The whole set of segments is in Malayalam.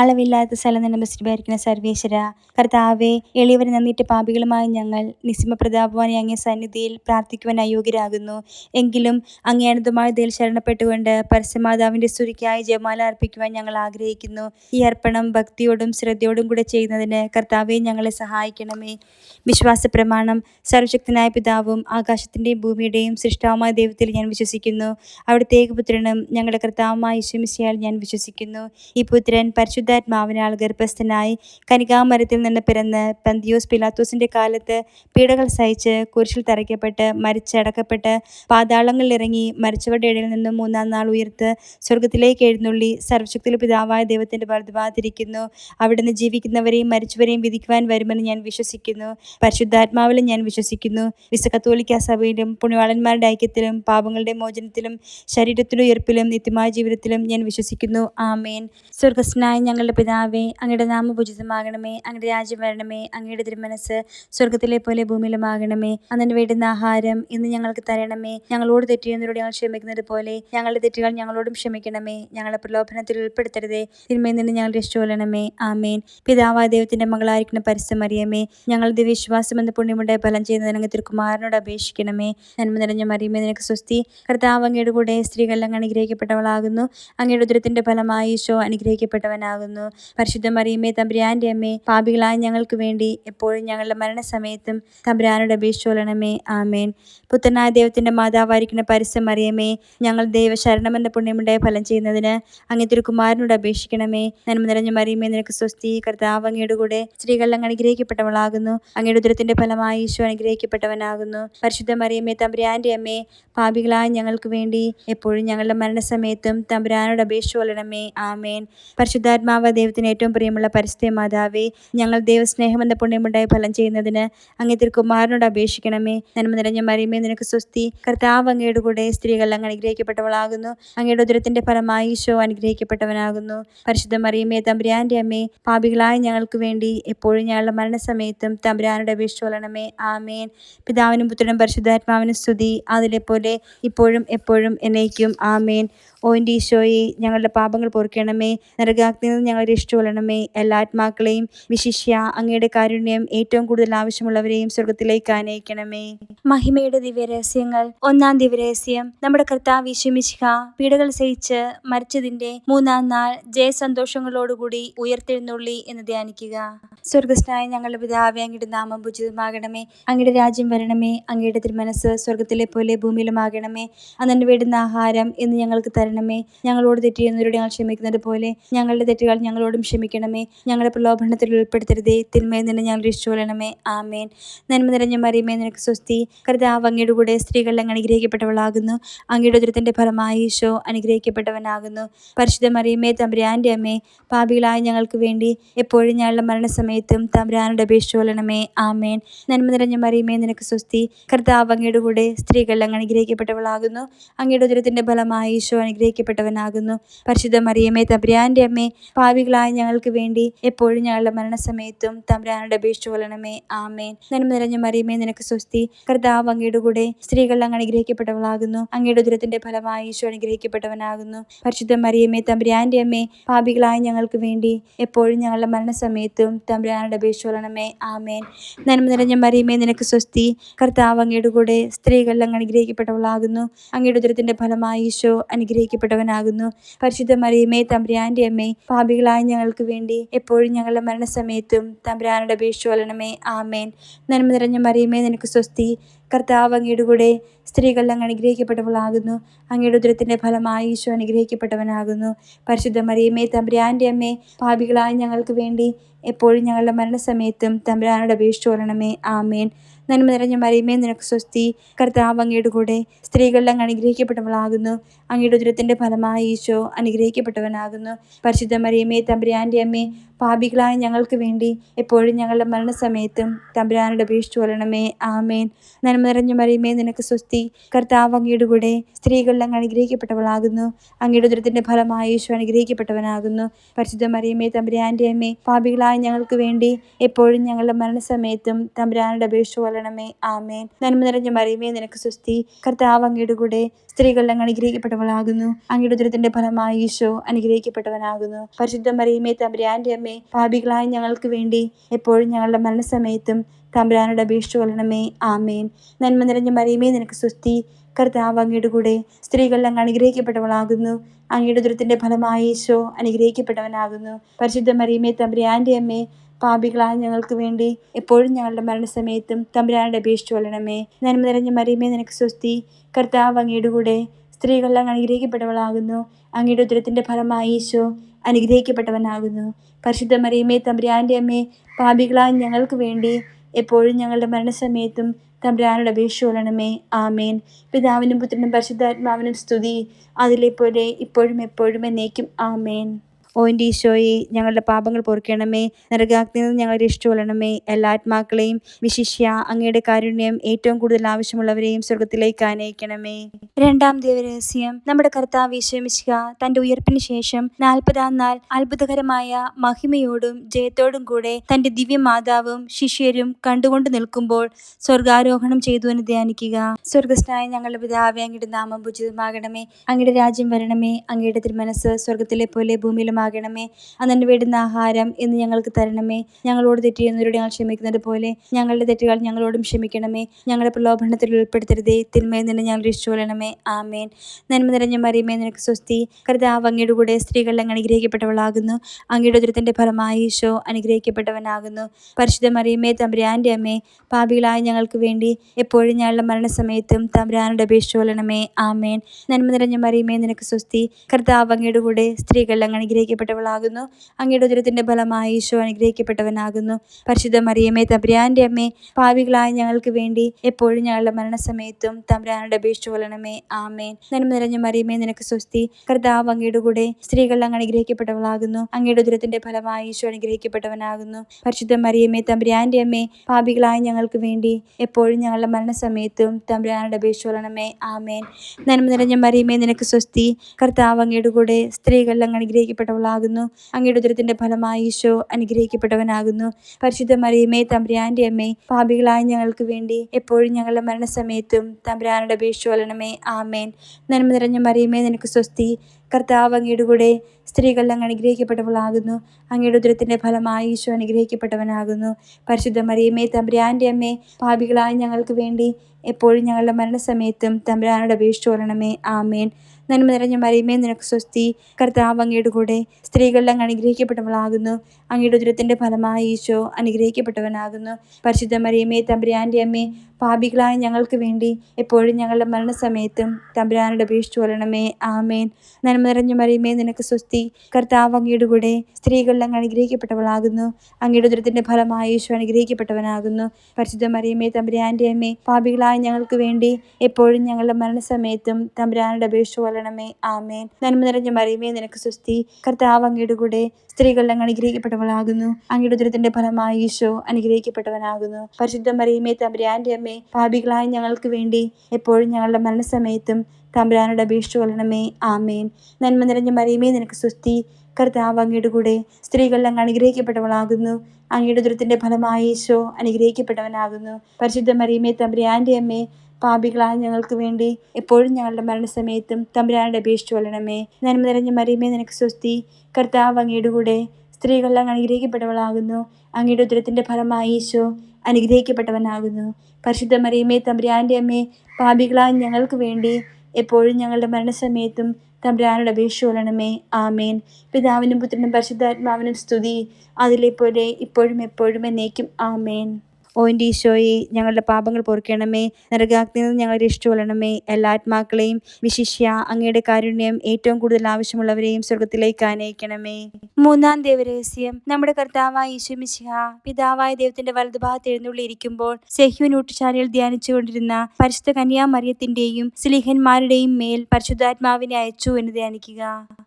അളവില്ലാത്ത സ്ഥലം ഭരിക്കുന്ന സർവേശ്വര കർത്താവെ എളിയവരെ നന്ദിയിട്ട് പാപികളുമായ ഞങ്ങൾ നിസിമ പ്രതാപവാനെ അങ്ങേ സന്നിധിയിൽ പ്രാർത്ഥിക്കുവാൻ അയോഗ്യരാകുന്നു. എങ്കിലും അങ്ങേ അനന്തമായ ദയിൽ ശരണപ്പെട്ടുകൊണ്ട് പരസ്യമാതാവിന്റെ സ്തുതിക്കായി ജയമാല അർപ്പിക്കുവാൻ ഞങ്ങൾ ആഗ്രഹിക്കുന്നു. ഈ അർപ്പണം ഭക്തിയോടും ശ്രദ്ധയോടും കൂടെ ചെയ്യുന്നതിന് കർത്താവെ ഞങ്ങളെ സഹായിക്കണമേ. വിശ്വാസ പ്രമാണം സർവശക്തനായ പിതാവും ആകാശത്തിന്റെയും ഭൂമിയുടെയും സൃഷ്ടാവുമായ ദൈവത്തിൽ ഞാൻ വിശ്വസിക്കുന്നു. അവിടുത്തെ ഏകപുത്രനും ഞങ്ങളുടെ കർത്താവുമായി യേശുമിശിയാൽ ഞാൻ വിശ്വസിക്കുന്നു. ഈ പുത്രൻ പരിശുദ്ധാത്മാവിനാൽ ഗർഭസ്ഥനായി കനികാമരത്തിൽ നിന്ന് പിറന്ന് പന്തിയോസ് പിലാത്തോസിന്റെ കാലത്ത് പീഡകൾ സഹിച്ച് കുരിശിൽ തറയ്ക്കപ്പെട്ട് മരിച്ചടക്കപ്പെട്ട് പാതാളങ്ങളിൽ ഇറങ്ങി മരിച്ചവരുടെ ഇടയിൽ നിന്നും മൂന്നാം നാൾ ഉയർത്ത് സ്വർഗത്തിലേക്ക് എഴുന്നള്ളി സർവശക്തിയിലെ പിതാവായ ദൈവത്തിന്റെ വർദ്ധവാതിരിക്കുന്നു അവിടുന്ന് ജീവിക്കുന്നവരെയും മരിച്ചവരെയും വിധിക്കുവാൻ വരുമെന്ന് ഞാൻ വിശ്വസിക്കുന്നു. പരിശുദ്ധാത്മാവിലും ഞാൻ വിശ്വസിക്കുന്നു. വിശ കത്തോലിക്ക സഭയിലും പുണ്യവാളന്മാരുടെ ഐക്യത്തിലും പാപങ്ങളുടെ മോചനത്തിലും ശരീരത്തിലും ഉയർപ്പിലും നിത്യമായ ജീവിതത്തിലും ഞാൻ വിശ്വസിക്കുന്നു. ആമേൻ. സ്വർഗസ്നായ ഞങ്ങളുടെ പിതാവേ അങ്ങയുടെ നാമം പൂജിതമാകണമേ അങ്ങയുടെ രാജ്യം വരണമേ അങ്ങയുടെ തിരുമനസ് സ്വർഗത്തിലെ പോലെ ഭൂമിയിലുമാകണമേ. അങ്ങനെ വേണ്ടുന്ന ആഹാരം ഇന്ന് ഞങ്ങൾക്ക് തരണമേ. ഞങ്ങളോട് തെറ്റിയുന്നവരോട് ഞങ്ങൾ ക്ഷമിക്കുന്നത് പോലെ ഞങ്ങളുടെ തെറ്റുകൾ ഞങ്ങളോടും ക്ഷമിക്കണമേ. ഞങ്ങളെ പ്രലോഭനത്തിൽ ഉൾപ്പെടുത്തരുതേ. തിന്മയിൽ നിന്ന് ഞങ്ങൾ രക്ഷകൊള്ളണമേ ആമേൻ. പിതാവായ ദൈവത്തിന്റെ മകളായിരിക്കുന്ന പരിസമറിയമേ ഞങ്ങൾ വിശ്വാസം എന്ന പുണ്യമുടെ ഫലം ചെയ്യുന്ന അങ്ങ് തിരുക്കുമാരനോട് അപേക്ഷിക്കണമേ. നന്മ നിറഞ്ഞ മറിയമേ നിനക്ക് സ്വസ്തി. കർത്താവ് അങ്ങയുടെ കൂടെ സ്ത്രീകളെല്ലാം അനുഗ്രഹിക്കപ്പെട്ടവളാകുന്നു. അങ്ങയുടെ ഉദരത്തിന്റെ ഫലമായി ഈശോ അനുഗ്രഹിക്കപ്പെട്ടവനാകുന്നു പരിശുദ്ധ മറിയമ്മേ തമ്പുരാന്റെ അമ്മേ പാപികളായ ഞങ്ങൾക്ക് വേണ്ടി എപ്പോഴും ഞങ്ങളുടെ മരണസമയത്തും തമ്പുരാനോട് അപേക്ഷിച്ചോളണമേ. ആമേൻ. പുത്രനായ ദൈവത്തിന്റെ മാതാവായിരിക്കുന്ന പരിസം മറിയമേ ഞങ്ങൾ ദൈവ ശരണമെന്ന പുണ്യമുണ്ടായ ഫലം ചെയ്യുന്നതിന് അങ്ങനത്തെ കുമാരനോട് അപേക്ഷിക്കണമേ. നന്മ നിറഞ്ഞ മറിയമേ നിനക്ക് സ്വസ്തി കർത്താവ് അങ്ങയുടെ കൂടെ സ്ത്രീകൾ അങ്ങ് അനുഗ്രഹിക്കപ്പെട്ടവളാകുന്നു. അങ്ങയുടെ ഉദരത്തിന്റെ ഫലമായി ഈശോ അനുഗ്രഹിക്കപ്പെട്ടവനാകുന്നു. പരിശുദ്ധ മറിയമ്മേ തമ്പുരാന്റെ അമ്മേ പാപികളായ ഞങ്ങൾക്ക് വേണ്ടി എപ്പോഴും ഞങ്ങളുടെ മരണസമയത്തും തമ്പുരാനോട് അപേക്ഷിച്ചോളണമേ ആമേൻ. പരിശുദ്ധാത്മാവ ദൈവത്തിന് ഏറ്റവും പ്രിയമുള്ള പരിസ്ഥിതി മാതാവേ ഞങ്ങൾ ദൈവസ്നേഹം എന്ന പുണ്യമുണ്ടായി ഫലം ചെയ്യുന്നതിന് അങ്ങേ തിരുക്കുമാരനോട് അപേക്ഷിക്കണമേ. നന്മ നിറഞ്ഞ മറിയമേ നിനക്ക് സ്വസ്തി. കർത്താവ് അങ്ങയുടെ കൂടെ സ്ത്രീകൾ അങ്ങ് അനുഗ്രഹിക്കപ്പെട്ടവളാകുന്നു. അങ്ങയുടെ ഉദരത്തിന്റെ ഫലമായി ഈശോ അനുഗ്രഹിക്കപ്പെട്ടവനാകുന്നു. പരിശുദ്ധ മറിയമേ തമ്പുരാന്റെ അമ്മേ പാപികളായ ഞങ്ങൾക്ക് വേണ്ടി എപ്പോഴും ഞങ്ങളുടെ മരണസമയത്തും തമ്പുരാനോട് കൊള്ളണമേ. ആമേൻ. പിതാവിനും പുത്രനും പരിശുദ്ധാത്മാവിനും സ്തുതി. അതിലെ പോലെ ഇപ്പോഴും എപ്പോഴും എന്നേക്കും. ആമേൻ. ഓ എന്റെ ഈശോയെ ഞങ്ങളുടെ പാപങ്ങൾ പൊറുക്കണമേ. നരകാഗ്നിയിൽ നിന്ന് ഞങ്ങളെ രക്ഷിച്ചുകൊള്ളണമേ എല്ലാ ആത്മാക്കളെയും വിശിഷ്യ അങ്ങയുടെ കാരുണ്യം ഏറ്റവും കൂടുതൽ ആവശ്യമുള്ളവരെയും സ്വർഗത്തിലേക്ക് ആനയിക്കണമേ. മഹിമയുടെ ദിവ്യരഹസ്യങ്ങൾ. ഒന്നാം ദിവ്യരഹസ്യം. നമ്മുടെ കർത്താവ് വിശ്വമിശിഹ പീഡകൾ സഹിച്ച് മരിച്ചതിന്റെ മൂന്നാം നാൾ ജയസന്തോഷങ്ങളോടുകൂടി ഉയർത്തെഴുന്നള്ളി എന്ന് ധ്യാനിക്കുക. സ്വർഗസ്നായ ഞങ്ങളുടെ പിതാവെ അങ്ങയുടെ നാമം ഭുജിതമാകണമേ അങ്ങയുടെ രാജ്യം വരണമേ. അങ്ങയുടെ തിരുമനസ് സ്വർഗത്തിലെ പോലെ ഭൂമിയിലുമാകണമേ. അന്നെ വേണ്ടുന്ന ആഹാരം എന്ന് ഞങ്ങൾക്ക് തരണമേ ഞങ്ങളോട് തെറ്റിയുന്നവരോട് ഞങ്ങൾ ക്ഷമിക്കുന്നത് പോലെ ഞങ്ങളുടെ തെറ്റുകൾ ഞങ്ങളോടും ക്ഷമിക്കണമേ. ഞങ്ങളുടെ പ്രലോഭനത്തിൽ ഉൾപ്പെടുത്തരുതേ. തിന്മയിൽ നിന്ന് ഞങ്ങൾ രക്ഷിച്ചുകൊള്ളണമേ. ആമേൻ. നന്മ നിറഞ്ഞ മറിയമേ നിനക്ക് സ്വസ്തി. കർത്താവ് അങ്ങയുടെ കൂടെ സ്ത്രീകളിൽ അനുഗ്രഹിക്കപ്പെട്ടവളാകുന്നു. അങ്ങയുടെ ഉദരത്തിന്റെ ഫലമായി ഈശോ അനുഗ്രഹിക്കപ്പെട്ടവനാകുന്നു. പരിശുദ്ധ മറിയമേ തമ്പുരാന്റെ അമ്മേ പാപികളായ ഞങ്ങൾക്ക് വേണ്ടി എപ്പോഴും ഞങ്ങളുടെ മരണസമയത്തും തമ്പുരാനോട് അപേക്ഷിച്ചുകൊള്ളണമേ ആമേൻ. നന്മ നിറഞ്ഞ മറിയമേ നിനക്ക് സ്വസ്തി. കർത്താവ് അങ്ങയുടെ കൂടെ സ്ത്രീകളിൽ അനുഗ്രഹിക്കപ്പെട്ടവളാകുന്നു. അങ്ങയുടെ ഉദരത്തിന്റെ ഫലമായി ഈശോ അനുഗ്രഹിക്കപ്പെട്ടവനാകുന്നു. പരിശുദ്ധ മറിയമ്മേ തമ്പുരാന്റെ അമ്മേ പാവികളായ ഞങ്ങൾക്ക് വേണ്ടി എപ്പോഴും ഞങ്ങളുടെ മരണസമയത്തും തമ്പുരാനോട് അപേക്ഷിച്ചു കൊള്ളണമേ. ആമേൻ. നന്മ നിറഞ്ഞ മറിയമേ നിനക്ക് സ്വസ്തി. കർത്താവ് അങ്ങയുടെ കൂടെ സ്ത്രീകൾ അങ്ങ് അനുഗ്രഹിക്കപ്പെട്ടവളാകുന്നു. അങ്ങയുടെ ദുരത്തിന്റെ ഫലമായി ഈശോ അനുഗ്രഹിക്കപ്പെട്ടവനാകുന്നു. പരിശുദ്ധ മറിയമ്മേ തമ്പുരാന്റെ അമ്മേ പാപികളായ ഞങ്ങൾക്ക് വേണ്ടി എപ്പോഴും ഞങ്ങളുടെ മരണസമയത്തും തമ്പുരാനോട് അപേക്ഷിച്ചു കൊള്ളണമേ. ആമേൻ. നന്മ നിറഞ്ഞ മറിയമേ നിനക്ക് സ്വസ്തി. കർത്താവ് അങ്ങയുടെ കൂടെ സ്ത്രീകൾ അങ്ങ് അനുഗ്രഹിക്കപ്പെട്ടവളാകുന്നു. അങ്ങയുടെ ദുരത്തിന്റെ ഫലമായി ഈശോ അനുഗ്രഹിക്കപ്പെട്ടവനാകുന്നു പരിശുദ്ധ മറിയമേ തമ്പുരാന്റെ അമ്മേ പാപികളായ ഞങ്ങൾക്ക് വേണ്ടി എപ്പോഴും ഞങ്ങളുടെ മരണസമയത്തും തമ്പുരാനോട് അപേക്ഷിച്ചു കൊള്ളണമേ. ആമേൻ. നന്മ നിറഞ്ഞ മറിയമേ നിനക്ക് സ്വസ്തി. കർത്താവ് അങ്ങയുടെ കൂടെ സ്ത്രീകൾ അങ്ങ് അനുഗ്രഹിക്കപ്പെട്ടവളാകുന്നു. അങ്ങയുടെ ഉദരത്തിന്റെ ഫലമായി ഈശോ അനുഗ്രഹിക്കപ്പെട്ടവനാകുന്നു. പരിശുദ്ധ മറിയമ്മേ തമ്പ്രാന്റെ അമ്മേ പാപികളായ ഞങ്ങൾക്ക് വേണ്ടി എപ്പോഴും ഞങ്ങളുടെ മരണസമയത്തും തമ്പുരാനോട് അപേക്ഷിച്ചു കൊള്ളണമേ. ആമേൻ. നന്മ നിറഞ്ഞ മറിയമേ നിനക്ക് സ്വസ്തി. കർത്താവ് അങ്ങയുടെ കൂടെ സ്ത്രീകളിലങ്ങ് അനുഗ്രഹിക്കപ്പെട്ടവളാകുന്നു. അങ്ങയുടെ ഉദരത്തിന്റെ ഫലമായി ഈശോ അനുഗ്രഹിക്കപ്പെട്ടവനാകുന്നു. പരിശുദ്ധ മറിയമേ തമ്പുരാന്റെ അമ്മേ പാപികളായ ഞങ്ങൾക്ക് വേണ്ടി എപ്പോഴും ഞങ്ങളുടെ മരണസമയത്തും തമ്പുരാനോട് അപേക്ഷിച്ചു കൊള്ളണമേ. ആമേൻ. നന്മ നിറഞ്ഞ മറിയമേ നിനക്ക് സ്വസ്തി. കർത്താവ് അങ്ങയുടെ കൂടെ സ്ത്രീകളിലങ്ങ് അനുഗ്രഹിക്കപ്പെട്ടവളാകുന്നു. അങ്ങയുടെ ഉദരത്തിന്റെ ഫലമായി ഈശോ അനുഗ്രഹിക്കപ്പെട്ടവനാകുന്നു. പരിശുദ്ധ മറിയമേ തമ്പുരാന്റെ അമ്മേ പാപികളായ ഞങ്ങൾക്ക് വേണ്ടി എപ്പോഴും ഞങ്ങളുടെ മരണസമയത്തും തമ്പുരാനോട് അപേക്ഷിച്ചു കൊള്ളണമേ ആമേൻ. നന്മ നിറഞ്ഞ മറിയമേ നിനക്ക് സ്വസ്തി. കർത്താവ് അങ്ങയുടെ കൂടെ സ്ത്രീകളിൽ അങ്ങ് അനുഗ്രഹിക്കപ്പെട്ടവളാകുന്നു. അങ്ങയുടെ ദുരിതത്തിന്റെ ഫലമായി ഈശോ അനുഗ്രഹിക്കപ്പെട്ടവനാകുന്നു. പരിശുദ്ധ മറിയമേ തമ്പുരാന്റെ അമ്മേ പാപികളായ ഞങ്ങൾക്ക് വേണ്ടി എപ്പോഴും ഞങ്ങളുടെ മരണസമയത്തും തമ്പുരാനോട് അപേക്ഷിച്ചു കൊള്ളണമേ. ആമേൻ. നന്മ നിറഞ്ഞ മറിയമേ നിനക്ക് സ്വസ്തി. കർത്താവ് അങ്ങയുടെ കൂടെ സ്ത്രീകളിൽ അങ്ങ് അനുഗ്രഹിക്കപ്പെട്ടവളാകുന്നു. അങ്ങയുടെ ദുരത്തിന്റെ ഫലമായി ഈശോ അനുഗ്രഹിക്കപ്പെട്ടവനാകുന്നു. പരിശുദ്ധ മറിയമേ തമ്പുരാന്റെ അമ്മേ പാപികളായ ഞങ്ങൾക്ക് വേണ്ടി എപ്പോഴും ഞങ്ങളുടെ മരണസമയത്തും തമ്പുരാനോട് അപേക്ഷിച്ചു കൊള്ളണമേ. നന്മ നിറഞ്ഞ മറിയമേ നിനക്ക് സ്വസ്തി. കർത്താവ് അങ്ങയുടെ കൂടെ സ്ത്രീകളെല്ലാം അനുഗ്രഹിക്കപ്പെട്ടവളാകുന്നു. അങ്ങയുടെ ഉദരത്തിന്റെ ഫലമായി ഈശോ അനുഗ്രഹിക്കപ്പെട്ടവനാകുന്നു. പരിശുദ്ധ മറിയമേ തമ്പുരാന്റെ അമ്മേ പാപികളായ ഞങ്ങൾക്ക് വേണ്ടി എപ്പോഴും ഞങ്ങളുടെ മരണസമയത്തും തമ്പുരാനോട് അപേക്ഷ കൊള്ളണമേ. ആമേൻ. പിതാവിനും പുത്രനും പരിശുദ്ധാത്മാവിനും സ്തുതി. അതിലെ പോലെ ഇപ്പോഴും എപ്പോഴും എന്നേക്കും. ആമേൻ. ഓ എന്റെ ഈശോയെ ഞങ്ങളുടെ പാപങ്ങൾ പൊറുക്കണമേ. നരകാഗ്നിയിൽ നിന്ന് ഞങ്ങളെ രക്ഷിച്ചുകൊള്ളണമേ എല്ലാ ആത്മാക്കളെയും വിശിഷ്യ അങ്ങയുടെ കാരുണ്യം ഏറ്റവും കൂടുതൽ ആവശ്യമുള്ളവരെയും സ്വർഗത്തിലേക്ക് ആനയിക്കണമേ. രണ്ടാം ദേവരഹസ്യം നമ്മുടെ കർത്താവ് വിശ്രമിക്കുക തന്റെ ഉയർപ്പിന് ശേഷം നാൽപ്പതാം നാൾ അത്ഭുതകരമായ മഹിമയോടും ജയത്തോടും കൂടെ തന്റെ ദിവ്യമാതാവും ശിഷ്യരും കണ്ടുകൊണ്ട് നിൽക്കുമ്പോൾ സ്വർഗാരോഹണം ചെയ്തു എന്ന് ധ്യാനിക്കുക. സ്വർഗസ്നായ ഞങ്ങളുടെ പിതാവെ അങ്ങയുടെ നാമം ഭുജിതമാകണമേ അങ്ങയുടെ രാജ്യം വരണമേ. അങ്ങയുടെ തിരുമനസ് സ്വർഗത്തിലെ പോലെ ഭൂമിയിലുമാകണമേ അന്നു വേണ്ടുന്ന ആഹാരം എന്ന് ഞങ്ങൾക്ക് തരണമേ. ഞങ്ങളോട് തെറ്റ് ചെയ്യുന്നവരോട് ഞങ്ങൾ ക്ഷമിക്കുന്നത് പോലെ ഞങ്ങളുടെ തെറ്റുകൾ ഞങ്ങളോടും ക്ഷമിക്കണമേ. ഞങ്ങളുടെ പ്രലോഭനത്തിൽ ഉൾപ്പെടുത്തരുതേ. തിന്മയിൽ നിന്ന് ഞങ്ങൾ രക്ഷിച്ചുകൊള്ളണമേ. ആമേൻ. നന്മ നിറഞ്ഞ മറിയമേ നിനക്ക് സ്വസ്തി. കർത്താവ് അങ്ങയുടെ കൂടെ സ്ത്രീകളിൽ അങ്ങ് അനുഗ്രഹിക്കപ്പെട്ടവളാകുന്നു. അങ്ങയുടെ ദുരിതത്തിന്റെ ഫലമായി ഈശോ അനുഗ്രഹിക്കപ്പെട്ടവനാകുന്നു. പരിശുദ്ധ മറിയമേ തമ്പുരാന്റെ അമ്മേ പാപികളായ ഞങ്ങൾക്ക് വേണ്ടി എപ്പോഴും ഞങ്ങളുടെ മരണസമയത്തും തമ്പുരാനോട് അപേക്ഷിച്ചുകൊള്ളണമേ ആമേൻ. നന്മ നിറഞ്ഞ മറിയമേ നിനക്ക് സ്വസ്തി. കർത്താവ് കൂടെ സ്ത്രീകളിൽ അങ്ങ് അനുഗ്രഹിക്കപ്പെട്ടവളാകുന്നു. അങ്ങയുടെ ഉദരത്തിന്റെ ഫലമായി ഈശോ അനുഗ്രഹിക്കപ്പെട്ടവനാകുന്നു. പരിശുദ്ധ മറിയമ്മേ തമ്പുരാന്റെ അമ്മേ പാവികളായ ഞങ്ങൾക്ക് വേണ്ടി എപ്പോഴും ഞങ്ങളുടെ മരണസമയത്തും തമ്പുരാനോട് അപേക്ഷിച്ചു കൊള്ളണമേ. ആമേൻ. നന്മ നിറഞ്ഞ മറിയമ്മേ നിനക്ക് സ്വസ്തി. കർത്താവ് അങ്ങയുടെ കൂടെ സ്ത്രീകൾ അങ്ങ് അനുഗ്രഹിക്കപ്പെട്ടവളാകുന്നു. അങ്ങയുടെ ഉദരത്തിന്റെ ഫലമായി ഈശോ അനുഗ്രഹിക്കപ്പെട്ടവനാകുന്നു. പരിശുദ്ധ മറിയമ്മേ തമ്പുരാന്റെ അമ്മേ പാപികളായ ഞങ്ങൾക്ക് വേണ്ടി എപ്പോഴും ഞങ്ങളുടെ മരണസമയത്തും തമ്പുരാനോട് അപേക്ഷിച്ചു കൊള്ളണമേ. ആമേൻ. നന്മ നിറഞ്ഞ മറിയമ്മേ നിനക്ക് സ്വസ്തി. കർത്താവ് അങ്ങയുടെ കൂടെ സ്ത്രീകൾ അങ്ങ് അനുഗ്രഹിക്കപ്പെട്ടവളാകുന്നു അങ്ങയുടെ ഉദരത്തിന്റെ ഫലമായി ഈശോ അനുഗ്രഹിക്കപ്പെട്ടവനാകുന്നു. പരിശുദ്ധ മറിയമ്മേ തമ്പുരാന്റെ അമ്മേ പാപികളായ ഞങ്ങൾക്ക് വേണ്ടി എപ്പോഴും ഞങ്ങളുടെ മരണസമയത്തും തമ്പുരാനോട് അപേക്ഷിച്ചു ആമേൻ. നന്മ നിറഞ്ഞ മറിയമ്മേ നിനക്ക് സ്വസ്തി. കർത്താവ് അങ്ങയുടെ കൂടെ സ്ത്രീകൾ അങ്ങ് അനുഗ്രഹിക്കപ്പെട്ടവളാകുന്നു. അങ്ങയുടെ ഉദരത്തിന്റെ ഫലമായി ഈശോ അനുഗ്രഹിക്കപ്പെട്ടവനാകുന്നു. പരിശുദ്ധ മറിയമ്മേ തമ്പ്രാന്റെ അമ്മേ പാപികളായ ഞങ്ങൾക്ക് വേണ്ടി എപ്പോഴും ഞങ്ങളുടെ മരണസമയത്തും തമ്പുരാനോട് അപേക്ഷിച്ചു ആമേൻ. നന്മ നിറഞ്ഞ മറിയമേ നിനക്ക് സ്വസ്തി. കർത്താവ് അങ്ങയുടെ കൂടെ സ്ത്രീകളിലങ്ങ് അനുഗ്രഹിക്കപ്പെട്ടവളാകുന്നു. അങ്ങയുടെ ഉദരത്തിന്റെ ഫലമായി ഈശോ അനുഗ്രഹിക്കപ്പെട്ടവനാകുന്നു. പരിശുദ്ധ മറിയമേ തമ്പുരാന്റെ അമ്മേ പാപികളായ ഞങ്ങൾക്ക് വേണ്ടി എപ്പോഴും ഞങ്ങളുടെ മരണസമയത്തും തമ്പുരാനോട് അപേക്ഷിച്ചു കൊള്ളണമേ. ആമേൻ. നന്മ നിറഞ്ഞ മറിയമേ നിനക്ക് സ്വസ്തി. കർത്താവ് അങ്ങയുടെ കൂടെ സ്ത്രീകളിലങ്ങ് അനുഗ്രഹിക്കപ്പെട്ടവളാകുന്നു. അങ്ങയുടെ ഉദരത്തിന്റെ ഫലമായി ഈശോ അനുഗ്രഹിക്കപ്പെട്ടവനാകുന്നു. പരിശുദ്ധ മറിയമേ തമ്പുരാന്റെ അമ്മേ പാപികളായ ഞങ്ങൾക്ക് വേണ്ടി എപ്പോഴും ഞങ്ങളുടെ മരണസമയത്തും തമ്പുരാനോട് അപേക്ഷിച്ചു കൊള്ളണമേ. ആമേൻ. നന്മ നിറഞ്ഞ മറിയമേ നിനക്ക് സ്വസ്തി. കർത്താവ് അങ്ങയുടെ കൂടെ സ്ത്രീകൾ അങ്ങ് അനുഗ്രഹിക്കപ്പെട്ടവളാകുന്നു. അങ്ങയുടെ ദുരിതത്തിന്റെ ഫലമായി ഈശോ അനുഗ്രഹിക്കപ്പെട്ടവനാകുന്നു. പരിശുദ്ധ മറിയമേ തമ്പുരാന്റെ അമ്മേ പാപികളായ ഞങ്ങൾക്ക് വേണ്ടി എപ്പോഴും ഞങ്ങളുടെ മരണസമയത്തും തമ്പുരാനോട് അപേക്ഷിച്ചു കൊള്ളണമേ. ആമേൻ. നന്മ നിറഞ്ഞ മറിയമേ നിനക്ക് സ്വസ്തി. കർത്താവ് അങ്ങയുടെ കൂടെ സ്ത്രീകൾ അങ്ങ് അനുഗ്രഹിക്കപ്പെട്ടവളാകുന്നു. അങ്ങയുടെ ദുരിതത്തിന്റെ ഫലമായി ഈശോ അനുഗ്രഹിക്കപ്പെട്ടവനാകുന്നു. പരിശുദ്ധ മറിയമേ തമ്പുരാന്റെ അമ്മേ പാപികളായ ഞങ്ങൾക്ക് വേണ്ടി എപ്പോഴും ഞങ്ങളുടെ മരണസമയത്തും തമ്പുരാനോട് അപേക്ഷിച്ചു കൊള്ളണമേ. നന്മ നിറഞ്ഞ മറിയമേ നിനക്ക് സ്വസ്തി. കർത്താവ് അങ്ങയുടെ കൂടെ സ്ത്രീകളെല്ലാം അനുഗ്രഹിക്കപ്പെട്ടവളാകുന്നു. അങ്ങയുടെ ഉദരത്തിന്റെ ഫലമായി ഈശോ അനുഗ്രഹിക്കപ്പെട്ടവനാകുന്നു. പരിശുദ്ധ മറിയമേ തമ്പുരാന്റെ അമ്മേ പാപികളായ ഞങ്ങൾക്ക് വേണ്ടി എപ്പോഴും ഞങ്ങളുടെ മരണസമയത്തും തമ്പുരാനോട് അപേക്ഷിച്ചു കൊള്ളണമേ. ആമേൻ. പിതാവിനും പുത്രനും പരിശുദ്ധാത്മാവിനും സ്തുതി. അതിലെ പോലെ ഇപ്പോഴും എപ്പോഴും എന്നേക്കും. ആമേൻ. ഓ എന്റെ ഈശോയെ ഞങ്ങളുടെ പാപങ്ങൾ പൊറുക്കണമേ. നരകാഗ്നിയിൽ നിന്ന് ഞങ്ങളെ രക്ഷിച്ചുകൊള്ളണമേ എല്ലാ ആത്മാക്കളെയും വിശിഷ്യ അങ്ങയുടെ കാരുണ്യം ഏറ്റവും കൂടുതൽ ആവശ്യമുള്ളവരെയും സ്വർഗത്തിലേക്ക് ആനയിക്കണമേ. മൂന്നാം ദേവരഹസ്യം നമ്മുടെ കർത്താവായ ഈശോമിശിഹ പിതാവായ ദൈവത്തിന്റെ വലതുഭാഗത്ത് എഴുന്നള്ളിയിരിക്കുമ്പോൾ സെഹ്യൂൻ ഊട്ടുശാലയിൽ ധ്യാനിച്ചുകൊണ്ടിരുന്ന പരിശുദ്ധ കന്യാമറിയത്തിന്റെയും സ്ലിഹന്മാരുടെയും മേൽ പരിശുദ്ധാത്മാവിനെ അയച്ചു എന്ന് ധ്യാനിക്കുക.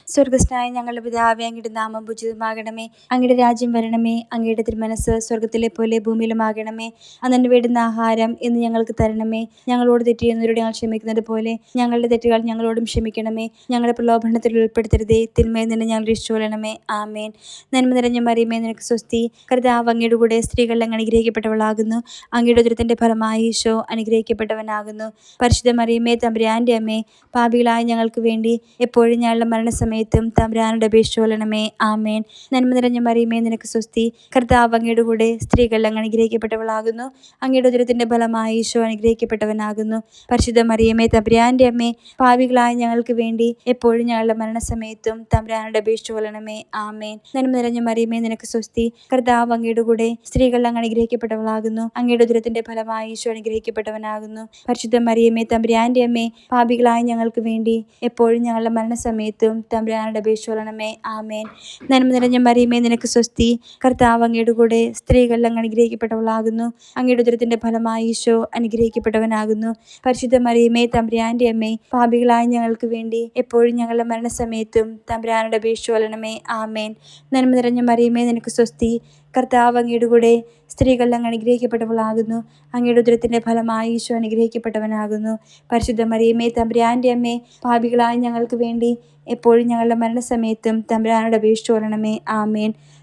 സ്വർഗസ്നായ ഞങ്ങളുടെ പിതാവെ അങ്ങയുടെ നാമം ഭുജിതമാകണമേ അങ്ങയുടെ രാജ്യം വരണമേ. അങ്ങയുടെ തിരുമനസ് സ്വർഗത്തിലെ പോലെ ഭൂമിയിലുമാകണമേ. രക്ഷിക്കണമേ അന്നു വേണ്ടുന്ന ആഹാരം എന്ന് ഞങ്ങൾക്ക് തരണമേ. ഞങ്ങളോട് തെറ്റ് ചെയ്യുന്നവരോട് ഞങ്ങൾ ക്ഷമിക്കുന്നത് പോലെ ഞങ്ങളുടെ തെറ്റുകൾ ഞങ്ങളോടും ക്ഷമിക്കണമേ. ഞങ്ങളുടെ പ്രലോഭനത്തിൽ ഉൾപ്പെടുത്തരുതേ. തിന്മയിൽ നിന്ന് ഞങ്ങൾ രക്ഷിച്ചുകൊള്ളണമേ. ആമേൻ. നന്മ നിറഞ്ഞ മറിയമേ നിനക്ക് സ്വസ്തി. കർത്താവ് അങ്ങയുടെ കൂടെ സ്ത്രീകളിൽ അനുഗ്രഹിക്കപ്പെട്ടവളാകുന്നു. അങ്ങയുടെ ദുരിതത്തിന്റെ ഫലമായി ഈശോ അനുഗ്രഹിക്കപ്പെട്ടവനാകുന്നു. പരിശുദ്ധ മറിയമേ തമ്പുരാന്റെ അമ്മേ പാപികളായ ഞങ്ങൾക്ക് വേണ്ടി എപ്പോഴും ഞങ്ങളുടെ മരണസമയത്തും തമ്പുരാനോട് അപേക്ഷിച്ചുകൊള്ളണമേ ആമേൻ. നന്മ നിറഞ്ഞ മറിയമേ നിനക്ക് സ്വസ്തി. കർത്താവ് അങ്ങയുടെ കൂടെ സ്ത്രീകളിൽ അങ്ങ് അനുഗ്രഹിക്കപ്പെട്ടവളാകുന്നു അങ്ങയുടെ ഉദരത്തിന്റെ ഫലമായി ഈശോ അനുഗ്രഹിക്കപ്പെട്ടവനാകുന്നു. പരിശുദ്ധ മറിയമേ തമ്പുരാന്റെ അമ്മേ പാപികളായ ഞങ്ങൾക്ക് വേണ്ടി എപ്പോഴും ഞങ്ങളുടെ മരണസമയത്തും തമ്പുരാനോട് അപേക്ഷിച്ചു കൊള്ളണമേ. ആമേൻ. നന്മ നിറഞ്ഞ മറിയമേ നിനക്ക് സ്വസ്തി. കർത്താവ് അങ്ങയുടെ കൂടെ സ്ത്രീകൾ അങ്ങ് അനുഗ്രഹിക്കപ്പെട്ടവളാകുന്നു. അങ്ങയുടെ ഉദരത്തിന്റെ ഫലമായി ഈശോ അനുഗ്രഹിക്കപ്പെട്ടവനാകുന്നു. പരിശുദ്ധ മറിയമേ തമ്പുരാന്റെ അമ്മേ പാപികളായ ഞങ്ങൾക്ക് വേണ്ടി എപ്പോഴും ഞങ്ങളുടെ മരണസമയത്തും തമ്പുരാനോട് അപേക്ഷിച്ചു കൊള്ളണമേ. ആമേൻ. നന്മ നിറഞ്ഞ മറിയമേ നിനക്ക് സ്വസ്തി. കർത്താവ് അങ്ങയുടെ കൂടെ സ്ത്രീകൾ അങ്ങ് അനുഗ്രഹിക്കപ്പെട്ടവളാകുന്നു. അങ്ങയുടെ ഉദരത്തിന്റെ ഫലമായി ഈശോ അനുഗ്രഹിക്കപ്പെട്ടവനാകുന്നു. പരിശുദ്ധ മറിയമേ തമ്പുരാന്റെ അമ്മേ പാപികളായ ഞങ്ങൾക്ക് വേണ്ടി എപ്പോഴും ഞങ്ങളുടെ മരണസമയത്തും തമ്പുരാനോട് കൊള്ളണമേ. ആമേൻ. നന്മ നിറഞ്ഞ മറിയമേ നിനക്ക് സ്വസ്തി. കർത്താവ് അങ്ങയുടെ കൂടെ സ്ത്രീകൾ അങ്ങ് അനുഗ്രഹിക്കപ്പെട്ടവളാകുന്നു. അങ്ങയുടെ ഉദരത്തിന്റെ ഫലമായി ഈശോ അനുഗ്രഹിക്കപ്പെട്ടവനാകുന്നു. പരിശുദ്ധ മറിയമ്മേ തമ്പുരാന്റെ അമ്മേ പാപികളായ ഞങ്ങൾക്ക് വേണ്ടി എപ്പോഴും ഞങ്ങളുടെ മരണസമയത്തും തമ്പുരാനോട് അപേക്ഷിച്ചു ആമേൻ.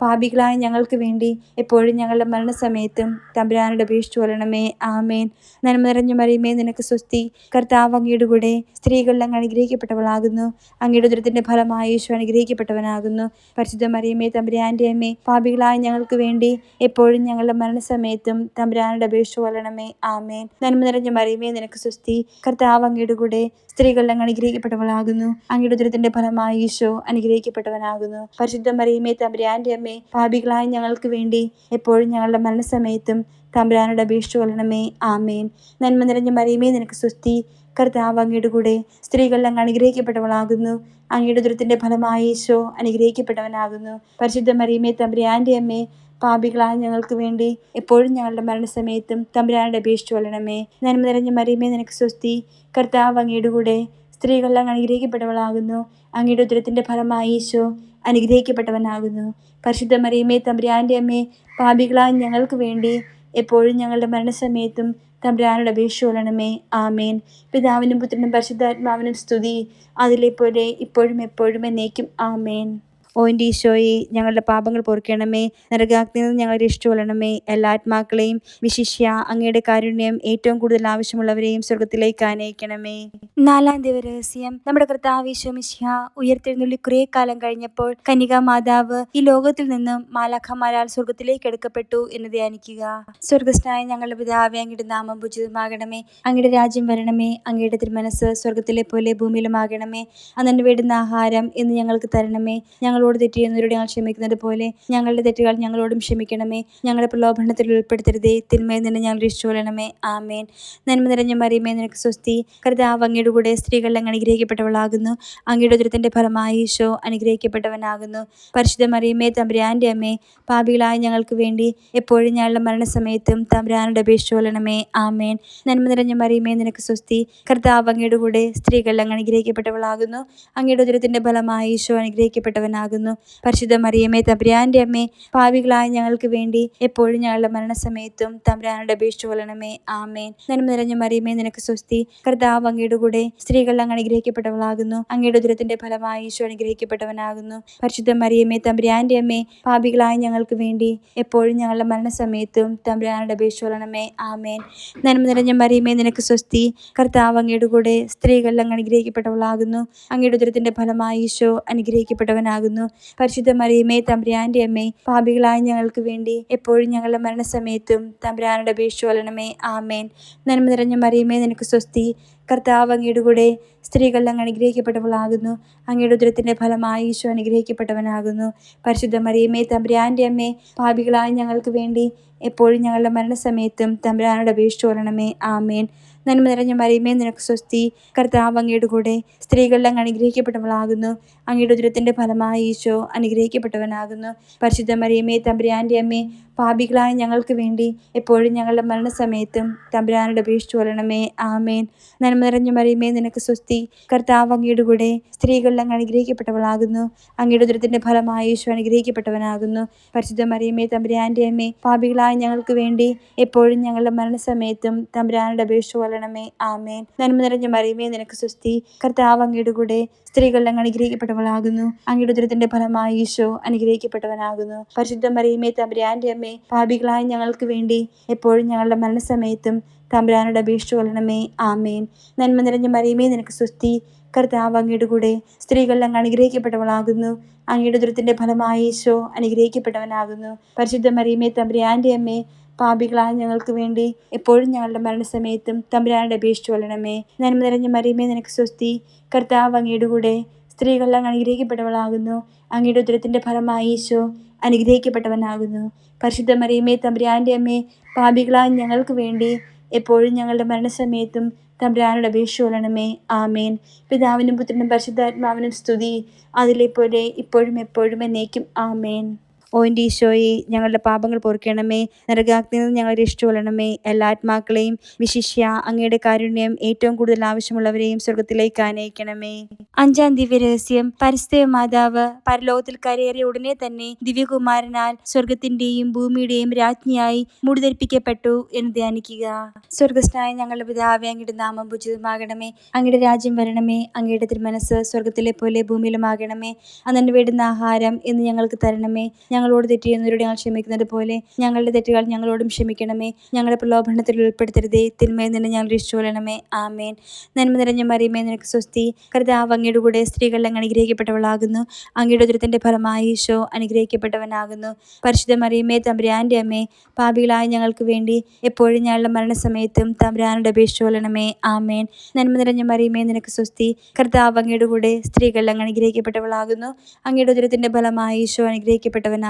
പാപികളായ ഞങ്ങൾക്ക് വേണ്ടി എപ്പോഴും ഞങ്ങളുടെ മരണസമയത്തും തമ്പുരാനോട് അപേക്ഷിച്ചു കൊള്ളണമേ. ആമേൻ. നന്മ നിറഞ്ഞ മറിയമേ നിനക്ക് സ്വസ്തി. കർത്താവ് അങ്ങയുടെ കൂടെ സ്ത്രീകളിൽ അങ്ങ് അനുഗ്രഹിക്കപ്പെട്ടവളാകുന്നു. അങ്ങയുടെ ദുരത്തിന്റെ ഫലമായി യേശു അനുഗ്രഹിക്കപ്പെട്ടവനാകുന്നു. പരിശുദ്ധ മറിയമേ തമ്പുരാന്റെ അമ്മേ പാപികളായ ഞങ്ങൾക്ക് വേണ്ടി എപ്പോഴും ഞങ്ങളുടെ മരണസമയത്തും തമ്പുരാനോട് അപേക്ഷിച്ചു കൊള്ളണമേ. ആമേൻ. നന്മ നിറഞ്ഞ മറിയമേ നിനക്ക് സ്വസ്തി. കർത്താവ് അങ്ങയുടെ കൂടെ സ്ത്രീകളിൽ അങ്ങ് അനുഗ്രഹിക്കപ്പെട്ടവളാകുന്നു. അങ്ങയുടെ ദുരത്തിന്റെ ഫലമായി യേശു അനുഗ്രഹിക്കപ്പെട്ടവനാകുന്നു. പരിശുദ്ധ മറിയമേ തമ്പുരാന്റെ അമ്മേ പാപികളായ ഞങ്ങൾക്ക് വേണ്ടി എപ്പോഴും ഞങ്ങളുടെ മരണസമയത്തും തമ്പുരാനോട് അപേക്ഷിച്ചു കൊള്ളണമേ. ആമേൻ. നന്മ നിറഞ്ഞ മറിയമേ നിനക്ക് സ്വസ്തി കർത്താവ് അങ്ങയുടെ കൂടെ സ്ത്രീകൾ അങ്ങ് അനുഗ്രഹിക്കപ്പെട്ടവളാകുന്നു. അങ്ങയുടെ ദുരത്തിന്റെ ഫലമായി ഈശോ അനുഗ്രഹിക്കപ്പെട്ടവനാകുന്നു. പരിശുദ്ധ മറിയമേ തമ്പുരാന്റെ അമ്മേ പാപികളായ ഞങ്ങൾക്ക് വേണ്ടി എപ്പോഴും ഞങ്ങളുടെ മരണസമയത്തും തമ്പുരാനോട് അപേക്ഷിച്ചു കൊള്ളണമേ. നന്മ നിറഞ്ഞ മറിയമേ നിനക്ക് സ്വസ്തി കർത്താവ് അങ്ങയുടെ കൂടെ സ്ത്രീകൾ അങ്ങ് അനുഗ്രഹിക്കപ്പെട്ടവളാകുന്നു. അങ്ങയുടെ ഉദരത്തിന്റെ ഫലമായി ഈശോ അനുഗ്രഹിക്കപ്പെട്ടവനാകുന്നു. പരിശുദ്ധ മറിയമ്മേ തമ്പുരാന്റെ അമ്മേ പാപികളായ ഞങ്ങൾക്ക് വേണ്ടി എപ്പോഴും ഞങ്ങളുടെ മരണസമയത്തും തമ്പുരാനോട് അപേക്ഷിച്ചു കൊള്ളണമേ. ആമേൻ. പിതാവിനും പുത്രനും പരിശുദ്ധാത്മാവിനും സ്തുതി. അതിലെ പോലെ ഇപ്പോഴും എപ്പോഴും എന്നേക്കും. ആമേൻ. ഓ എന്റെ ഈശോയെ ഞങ്ങളുടെ പാപങ്ങൾ പൊറുക്കണമേ. നരകാഗ്നിയിൽ നിന്ന് ഞങ്ങളെ രക്ഷിച്ചുകൊള്ളണമേ. എല്ലാ ആത്മാക്കളെയും വിശിഷ്യ അങ്ങയുടെ കാരുണ്യം ഏറ്റവും കൂടുതൽ ആവശ്യമുള്ളവരെയും സ്വർഗത്തിലേക്ക് ആനയിക്കണമേ. നാലാം ദിവരഹസ്യം നമ്മുടെ കർത്താവ് ഈശോമിശ്യ ഉയർത്തെഴുന്നള്ളി കുറേ കാലം കഴിഞ്ഞപ്പോൾ കനിക മാതാവ് ഈ ലോകത്തിൽ നിന്നും മാലാഖമാരാൽ സ്വർഗത്തിലേക്ക് എടുക്കപ്പെട്ടു എന്ന് ധ്യാനിക്കുക. സ്വർഗസ്നായ ഞങ്ങളുടെ പിതാവ് അങ്ങയുടെ നാമം ഉചിതമാകണമേ അങ്ങയുടെ രാജ്യം വരണമേ. അങ്ങയുടെ തിരുമനസ് സ്വർഗത്തിലെ പോലെ ഭൂമിയിലുമാകണമേ. അന്നെ വേണ്ടുന്ന ആഹാരം എന്ന് ഞങ്ങൾക്ക് തരണമേ. ഞങ്ങളോട് തെറ്റ് ചെയ്യുന്നവരോട് ഞങ്ങൾ ക്ഷമിക്കുന്നത് പോലെ ഞങ്ങളുടെ തെറ്റുകൾ ഞങ്ങളോടും ക്ഷമിക്കണമേ. ഞങ്ങളുടെ പ്രലോഭനത്തിൽ ഉൾപ്പെടുത്തരുതേ. തിന്മയിൽ നിന്ന് ഞങ്ങൾ രക്ഷിച്ചുകൊള്ളണമേ ആമേൻ. നന്മ നിറഞ്ഞ മറിയമേ നിനക്ക് സ്വസ്തി. കർത്താവ് അങ്ങയുടെ കൂടെ സ്ത്രീകളിൽ അങ്ങ് അനുഗ്രഹിക്കപ്പെട്ടവളാകുന്നു. അങ്ങയുടെ ഉദരത്തിന്റെ ഫലമായി ഈശോ അനുഗ്രഹിക്കപ്പെട്ടവനാകുന്നു. പരിശുദ്ധ മറിയമേ തമ്പുരാന്റെ അമ്മേ പാപികളായ ഞങ്ങൾക്ക് വേണ്ടി എപ്പോഴും ഞങ്ങളുടെ മരണസമയത്തും തമ്പുരാനോട് അപേക്ഷിച്ചുകൊള്ളണമേ ആമേൻ. നന്മ നിറഞ്ഞ മറിയമേ നിനക്ക് സ്വസ്തി. കർത്താവ് അങ്ങയുടെ കൂടെ സ്ത്രീകളിൽ അങ്ങ് അനുഗ്രഹിക്കപ്പെട്ടവളാകുന്നു. അങ്ങയുടെ ഉദരത്തിന്റെ ഫലമായി ഈശോ അനുഗ്രഹിക്കപ്പെട്ടവനാകുന്നു. പരിശുദ്ധ മറിയമേ തമ്പുരാന്റെ അമ്മേ പാവികളായ ഞങ്ങൾക്ക് വേണ്ടി എപ്പോഴും ഞങ്ങളുടെ മരണസമയത്തും തമ്പുരാനോട് അപേക്ഷിച്ചു കൊള്ളണമേ. ആമേൻ. നന്മ നിറഞ്ഞ മറിയമേ നിനക്ക് സ്വസ്തി. കർത്താവ് അങ്ങയുടെ കൂടെ സ്ത്രീകൾ അങ്ങ് അനുഗ്രഹിക്കപ്പെട്ടവളാകുന്നു. അങ്ങയുടെ ദുരത്തിന്റെ ഫലമായി ഈശോ അനുഗ്രഹിക്കപ്പെട്ടവനാകുന്നു. പരിശുദ്ധ മറിയമേ തമ്പുരാന്റെ അമ്മേ പാപികളായ ഞങ്ങൾക്ക് വേണ്ടി എപ്പോഴും ഞങ്ങളുടെ മരണസമയത്തും തമ്പുരാനോട് അപേക്ഷിച്ചു കൊള്ളണമേ. ആമേൻ. നന്മ നിറഞ്ഞ മറിയമേ നിനക്ക് സ്വസ്തി. കർത്താവ് അങ്ങയുടെ കൂടെ സ്ത്രീകൾ അങ്ങ് അനുഗ്രഹിക്കപ്പെട്ടവളാകുന്നു. അങ്ങയുടെ ഉദരത്തിന്റെ ഫലമായി ഈശോ അനുഗ്രഹിക്കപ്പെട്ടവനാകുന്നു. പരിശുദ്ധ മറിയമേ തമ്പുരാന്റെ അമ്മേ പാപികളായ ഞങ്ങൾക്ക് വേണ്ടി എപ്പോഴും ഞങ്ങളുടെ മരണസമയത്തും തമ്പുരാനോട് അപേക്ഷിച്ചു കൊള്ളണമേ ആമേൻ. നന്മ നിറഞ്ഞ മറിയമേ നിനക്ക് സ്വസ്തി. കർത്താവ് അങ്ങയുടെ കൂടെ സ്ത്രീകൾ അങ്ങ് അനുഗ്രഹിക്കപ്പെട്ടവളാകുന്നു. അങ്ങയുടെ ഉദരത്തിന്റെ ഫലമായി ഈശോ അനുഗ്രഹിക്കപ്പെട്ടവനാകുന്നു. പരിശുദ്ധ മറിയമേ തമ്പുരാന്റെ അമ്മേ പാപികളായ ഞങ്ങൾക്ക് വേണ്ടി എപ്പോഴും ഞങ്ങളുടെ മരണസമയത്തും തമ്പുരാനോട് അപേക്ഷിച്ചു കൊള്ളണമേ ആമേൻ. നന്മ നിറഞ്ഞ മറിയമേ നിനക്ക് സ്വസ്തി. കർത്താവ് അങ്ങയുടെ കൂടെ സ്ത്രീകൾ അങ്ങ് അനുഗ്രഹിക്കപ്പെട്ടവളാകുന്നു. അങ്ങയുടെ ഉദരത്തിന്റെ ഫലമായി ഈശോ അനുഗ്രഹിക്കപ്പെട്ടവനാകുന്നു. പരിശുദ്ധ മറിയമേ തമ്പുരാന്റെ അമ്മേ പാപികളായ ഞങ്ങൾക്ക് വേണ്ടി എപ്പോഴും ഞങ്ങളുടെ മരണസമയത്തും തമ്പുരാനോട് അപേക്ഷിച്ചു കൊള്ളണമേ. ആമേൻ. നന്മ നിറഞ്ഞു മറിയുമേ നിനക്ക് സ്വസ്തി. കർത്താവ് അങ്ങയുടെ കൂടെ സ്ത്രീകളിൽ അങ്ങ് അനുഗ്രഹിക്കപ്പെട്ടവളാകുന്നു. അങ്ങയുടെ ഉദരത്തിന്റെ ഫലമായി യേശു അനുഗ്രഹിക്കപ്പെട്ടവനാകുന്നു. പരിശുദ്ധ മറിയമേ തമ്പുരാന്റെ അമ്മേ പാപികളായ ഞങ്ങൾക്ക് വേണ്ടി എപ്പോഴും ഞങ്ങളുടെ മരണസമയത്തും തമ്പുരാനോട് അപേക്ഷിച്ചു കൊള്ളണമേ. ആമേൻ. നന്മ നിറഞ്ഞ മറിയുമേ നിനക്ക് സ്വസ്തി. കർത്താവ് അങ്ങയുടെ കൂടെ സ്ത്രീകളിൽ അങ്ങ് അനുഗ്രഹിക്കപ്പെട്ടവളാകുന്നു. അങ്ങയുടെ ഉദരത്തിന്റെ ഫലമായി യേശു അനുഗ്രഹിക്കപ്പെട്ടവനാകുന്നു. പരിശുദ്ധ മറിയമേ തമ്പുരാന്റെ അമ്മേ പാപികളായ ഞങ്ങൾക്ക് വേണ്ടി എപ്പോഴും ഞങ്ങളുടെ മരണസമയത്തും തമ്പുരാനോട് അപേക്ഷിച്ചു കൊള്ളണമേ. ആമേൻ. നന്മ നിറഞ്ഞ മറിയമേ നിനക്ക് സ്വസ്തി കർത്താവ് അങ്ങയുടെ കൂടെ സ്ത്രീകളിൽ അങ്ങ് അനുഗ്രഹിക്കപ്പെട്ടവളാകുന്നു. അങ്ങയുടെ ദുരത്തിന്റെ ഫലമായി ഈശോ അനുഗ്രഹിക്കപ്പെട്ടവനാകുന്നു. പരിശുദ്ധ മറിയമേ തമ്പുരാന്റെ അമ്മേ പാപികളായ ഞങ്ങൾക്ക് വേണ്ടി എപ്പോഴും ഞങ്ങളുടെ മരണസമയത്തും തമ്പുരാനോട് അപേക്ഷിച്ചു കൊള്ളണമേ. നന്മ നിറഞ്ഞ മറിയമേ നിനക്ക് സ്വസ്തി കർത്താവ് അങ്ങയുടെ കൂടെ സ്ത്രീകളിൽ അങ്ങ് അനുഗ്രഹിക്കപ്പെട്ടവളാകുന്നു. അങ്ങയുടെ ഉദരത്തിന്റെ ഫലമായി ഈശോ അനുഗ്രഹിക്കപ്പെട്ടവനാകുന്നു. പരിശുദ്ധ മറിയമ്മേ തമ്പുരാന്റെ അമ്മേ പാപികളായ ഞങ്ങൾക്ക് വേണ്ടി എപ്പോഴും ഞങ്ങളുടെ മരണസമയത്തും തമ്പുരാനോട് അപേക്ഷിച്ചു കൊള്ളണമേ. ആമേൻ. പിതാവിനും പുത്രനും പരിശുദ്ധാത്മാവിനും സ്തുതി. അതിലെപ്പോലെ ഇപ്പോഴും എപ്പോഴും എന്നേക്കും. ആമേൻ. ഓ എന്റെ ഈശോയെ ഞങ്ങളുടെ പാപങ്ങൾ പൊറുക്കണമേ നരകാഗ്നിയിൽ നിന്ന് ഞങ്ങളെ രക്ഷിച്ചുകൊള്ളണമേ എല്ലാ ആത്മാക്കളെയും വിശിഷ്യ അങ്ങയുടെ കാരുണ്യം ഏറ്റവും കൂടുതൽ ആവശ്യമുള്ളവരെയും സ്വർഗത്തിലേക്ക് ആനയിക്കണമേ. അഞ്ചാം ദിവ്യ രഹസ്യം പരിസ്ഥിതി മാതാവ് പരലോകത്തിൽ കരയേറിയ ഉടനെ തന്നെ ദിവ്യകുമാരനാൽ സ്വർഗത്തിന്റെയും ഭൂമിയുടെയും രാജ്ഞിയായി മുടിധരിപ്പിക്കപ്പെട്ടു എന്ന് ധ്യാനിക്കുക. സ്വർഗസ്നായ ഞങ്ങളുടെ പിതാവെ അങ്ങയുടെ നാമം ഭുജിതമാകണമേ അങ്ങയുടെ രാജ്യം വരണമേ അങ്ങയുടെ തിരുമനസ് സ്വർഗത്തിലെ പോലെ ഭൂമിയിലുമാകണമേ അന്നെ വേണ്ടുന്ന ആഹാരം എന്ന് ഞങ്ങൾക്ക് തരണമേ ഞങ്ങളോട് തെറ്റ് ചെയ്യുന്നവരോട് ഞങ്ങൾ ക്ഷമിക്കുന്നത് പോലെ ഞങ്ങളുടെ തെറ്റുകൾ ഞങ്ങളോടും ക്ഷമിക്കണമേ. ഞങ്ങളുടെ പ്രലോഭനത്തിൽ ഉൾപ്പെടുത്തരുതേ. തിന്മയിൽ നിന്ന് ഞങ്ങൾ രക്ഷിച്ചുകൊള്ളണമേ ആമേൻ. നന്മ നിറഞ്ഞ മറിയമേ നിനക്ക് സ്വസ്തി. കർത്താവ് അങ്ങയുടെ കൂടെ സ്ത്രീകൾ അങ്ങ് അനുഗ്രഹിക്കപ്പെട്ടവളാകുന്നു. അങ്ങയുടെ ഉദരത്തിന്റെ ഫലമായി ഈശോ അനുഗ്രഹിക്കപ്പെട്ടവനാകുന്നു. പരിശുദ്ധ മറിയമേ തമ്പുരാന്റെ അമ്മേ പാപികളായ ഞങ്ങൾക്ക് വേണ്ടി എപ്പോഴും ഞങ്ങളുടെ മരണസമയത്തും തമ്പുരാനോട് അപേക്ഷിച്ചുകൊള്ളണമേ ആമേൻ. നന്മ നിറഞ്ഞ മറിയമേ നിനക്ക് സ്വസ്തി. കർത്താവ് അങ്ങയുടെ കൂടെ സ്ത്രീകൾ അങ്ങ് അനുഗ്രഹിക്കപ്പെട്ടവളാകുന്നു. അങ്ങയുടെ ഉദരത്തിന്റെ ഫലമായി ഈശോ അനുഗ്രഹിക്കപ്പെട്ടവനാകുന്നു.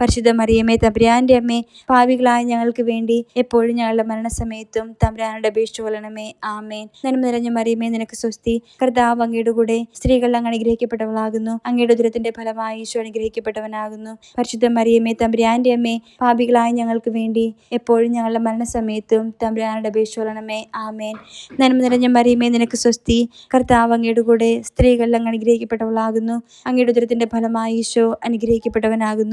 പരിശുദ്ധ മറിയമേ തമ്പുരാന്റെ അമ്മേ പാവികളായ ഞങ്ങൾക്ക് വേണ്ടി എപ്പോഴും ഞങ്ങളുടെ മരണസമയത്തും തമ്പുരാനോട് അപേക്ഷിച്ചു കൊള്ളണമേ. ആമേൻ. നന്മ നിറഞ്ഞ മറിയമ്മേ നിനക്ക് സ്വസ്തി. കർത്താവ് അങ്ങയുടെ കൂടെ സ്ത്രീകൾ അങ്ങ് അനുഗ്രഹിക്കപ്പെട്ടവളാകുന്നു. അങ്ങയുടെ ഉദരത്തിന്റെ ഫലമായി ഈശോ അനുഗ്രഹിക്കപ്പെട്ടവനാകുന്നു. പരിശുദ്ധ മറിയമേ തമ്പുരാന്റെ അമ്മേ പാപികളായ ഞങ്ങൾക്ക് വേണ്ടി എപ്പോഴും ഞങ്ങളുടെ മരണസമയത്തും തമ്പുരാനോട് അപേക്ഷിച്ചു കൊള്ളണമേ. ആമേൻ. നന്മ നിറഞ്ഞ മറിയമ്മേ നിനക്ക് സ്വസ്തി. കർത്താവ് അങ്ങയുടെ കൂടെ സ്ത്രീകൾ അങ്ങ് അനുഗ്രഹിക്കപ്പെട്ടവളാകുന്നു. അങ്ങയുടെ ഉദരത്തിന്റെ ഫലമായി ഈശോ അനുഗ്രഹിക്കപ്പെട്ടവനാകുന്നു.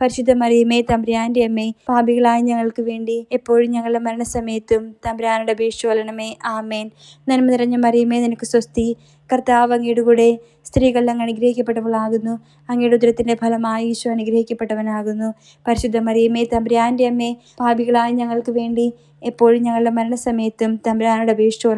പരിശുദ്ധ മറിയമേ തമ്പുരാന്റെ അമ്മേ പാപികളായ ഞങ്ങൾക്ക് വേണ്ടി എപ്പോഴും ഞങ്ങളുടെ മരണസമയത്തും തമ്പുരാനോട് അപേക്ഷിച്ചു കൊള്ളണമേ. ആമേൻ. നന്മ നിറഞ്ഞ മറിയമേ നിനക്ക് സ്വസ്തി. കർത്താവ് അങ്ങയുടെ കൂടെ സ്ത്രീകൾ അങ്ങ് അനുഗ്രഹിക്കപ്പെട്ടവളാകുന്നു. അങ്ങയുടെ ഉദരത്തിന്റെ ഫലമായി ഈശോ അനുഗ്രഹിക്കപ്പെട്ടവനാകുന്നു. പരിശുദ്ധ മറിയമ്മേ തമ്പുരാന്റെ അമ്മേ പാപികളായ ഞങ്ങൾക്ക് വേണ്ടി എപ്പോഴും ഞങ്ങളുടെ മരണസമയത്തും തമ്പുരാനോട് അപേക്ഷിച്ചു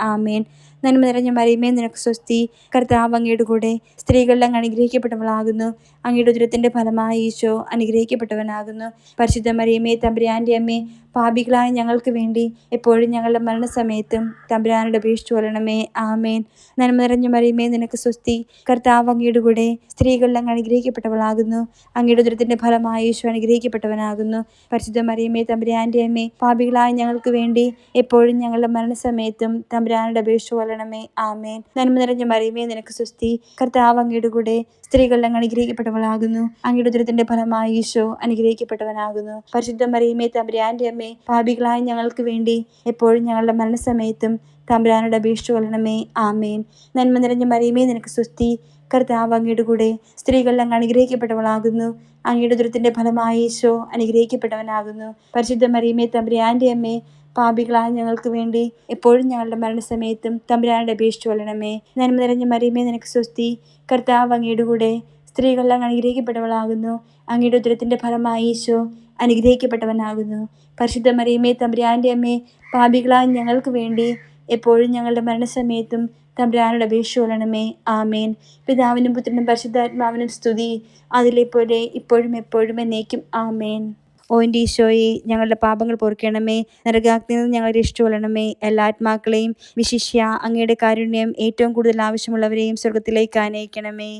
ആമേൻ. നന്മ നിറഞ്ഞ മറിയമേ നിനക്ക് സ്വസ്തി. കർത്താവ് അങ്ങയുടെ കൂടെ സ്ത്രീകളിലെ അങ്ങ് അനുഗ്രഹിക്കപ്പെട്ടവളാകുന്നു. അങ്ങയുടെ ഉദരത്തിന്റെ ഫലമായി ഈശോ അനുഗ്രഹിക്കപ്പെട്ടവനാകുന്നു. പരിശുദ്ധ മറിയമേ തമ്പുരാന്റെ അമ്മേ പാപികളായ ഞങ്ങൾക്ക് വേണ്ടി എപ്പോഴും ഞങ്ങളുടെ മരണസമയത്തും തമ്പുരാനോട് അപേക്ഷിച്ചു കൊള്ളണമേ. ആമേൻ. നന്മ നിറഞ്ഞ മറിയമേ നിനക്ക് സ്വസ്തി. കർത്താവ് അങ്ങയുടെ കൂടെ സ്ത്രീകളിലെ അങ്ങ് അനുഗ്രഹിക്കപ്പെട്ടവളാകുന്നു. അങ്ങയുടെ ഉദരത്തിന്റെ ഫലമായി ഈശോ അനുഗ്രഹിക്കപ്പെട്ടവനാകുന്നു. പരിശുദ്ധ മറിയമേ തമ്പുരാന്റെ അമ്മേ പാപികളായ ഞങ്ങൾക്ക് വേണ്ടി എപ്പോഴും ഞങ്ങളുടെ മരണസമയത്തും തമ്പുരാനോട് അപേക്ഷിച്ചു കൊള്ളണമേ ആമേൻ. നന്മ നിറഞ്ഞ മറിയമേ നിനക്ക് സ്വസ്തി. കർത്താവ് അങ്ങയുടെ കൂടെ സ്ത്രീകളിൽ അങ്ങ് അനുഗ്രഹിക്കപ്പെട്ടവളാകുന്നു. അങ്ങയുടെ ഉദരത്തിന്റെ ഫലമായി ഈശോ അനുഗ്രഹിക്കപ്പെട്ടവനാകുന്നു. പരിശുദ്ധ മറിയമേ തമ്പുരാന്റെ അമ്മേ പാപികളായ ഞങ്ങൾക്ക് വേണ്ടി എപ്പോഴും ഞങ്ങളുടെ മരണസമയത്തും തമ്പുരാനോട് അപേക്ഷിച്ചു കൊള്ളണമേ. ആമേൻ. നന്മ നിറഞ്ഞ മറിയമേ നിനക്ക് സ്വസ്തി. കർത്താവ് അങ്ങയുടെ കൂടെ സ്ത്രീകളിൽ അങ്ങ് അനുഗ്രഹിക്കപ്പെട്ടവളാകുന്നു. അങ്ങയുടെ ദുരത്തിന്റെ ഫലമായി ഈശോ അനുഗ്രഹിക്കപ്പെട്ടവനാകുന്നു. പരിശുദ്ധ മറിയമേ തമ്പുരാന്റെ അമ്മേ പാപികളായ ഞങ്ങൾക്ക് വേണ്ടി എപ്പോഴും ഞങ്ങളുടെ മരണസമയത്തും തമ്പുരാനെ അപേക്ഷിച്ചു കൊള്ളണമേ. നന്മ നിറഞ്ഞ മറിയമേ നിനക്ക് സ്വസ്തി. കർത്താവ് അങ്ങയുടെ കൂടെ സ്ത്രീകളെല്ലാം അനുഗ്രഹിക്കപ്പെട്ടവളാകുന്നു. അങ്ങയുടെ ഉദരത്തിന്റെ ഫലമായി ഈശോ അനുഗ്രഹിക്കപ്പെട്ടവനാകുന്നു. പരിശുദ്ധ മറിയമേ തമ്പുരാന്റെ അമ്മേ പാപികളായ ഞങ്ങൾക്ക് വേണ്ടി എപ്പോഴും ഞങ്ങളുടെ മരണസമയത്തും തമ്പുരാനോട് അപേക്ഷിച്ചു കൊള്ളണമേ. ആമേൻ. പിതാവിനും പുത്രനും പരിശുദ്ധാത്മാവിനും സ്തുതി. അതിലെ പോലെ ഇപ്പോഴും എപ്പോഴും എന്നേക്കും ആമേൻ. ഓ എന്റെ ഈശോയെ ഞങ്ങളുടെ പാപങ്ങൾ പൊറുക്കണമേ നരകാഗ്നിയിൽ നിന്ന് ഞങ്ങളെ രക്ഷിച്ചുകൊള്ളണമേ എല്ലാ ആത്മാക്കളെയും വിശിഷ്യ അങ്ങയുടെ കാരുണ്യം ഏറ്റവും കൂടുതൽ ആവശ്യമുള്ളവരെയും സ്വർഗത്തിലേക്ക് ആനയിക്കണമേ.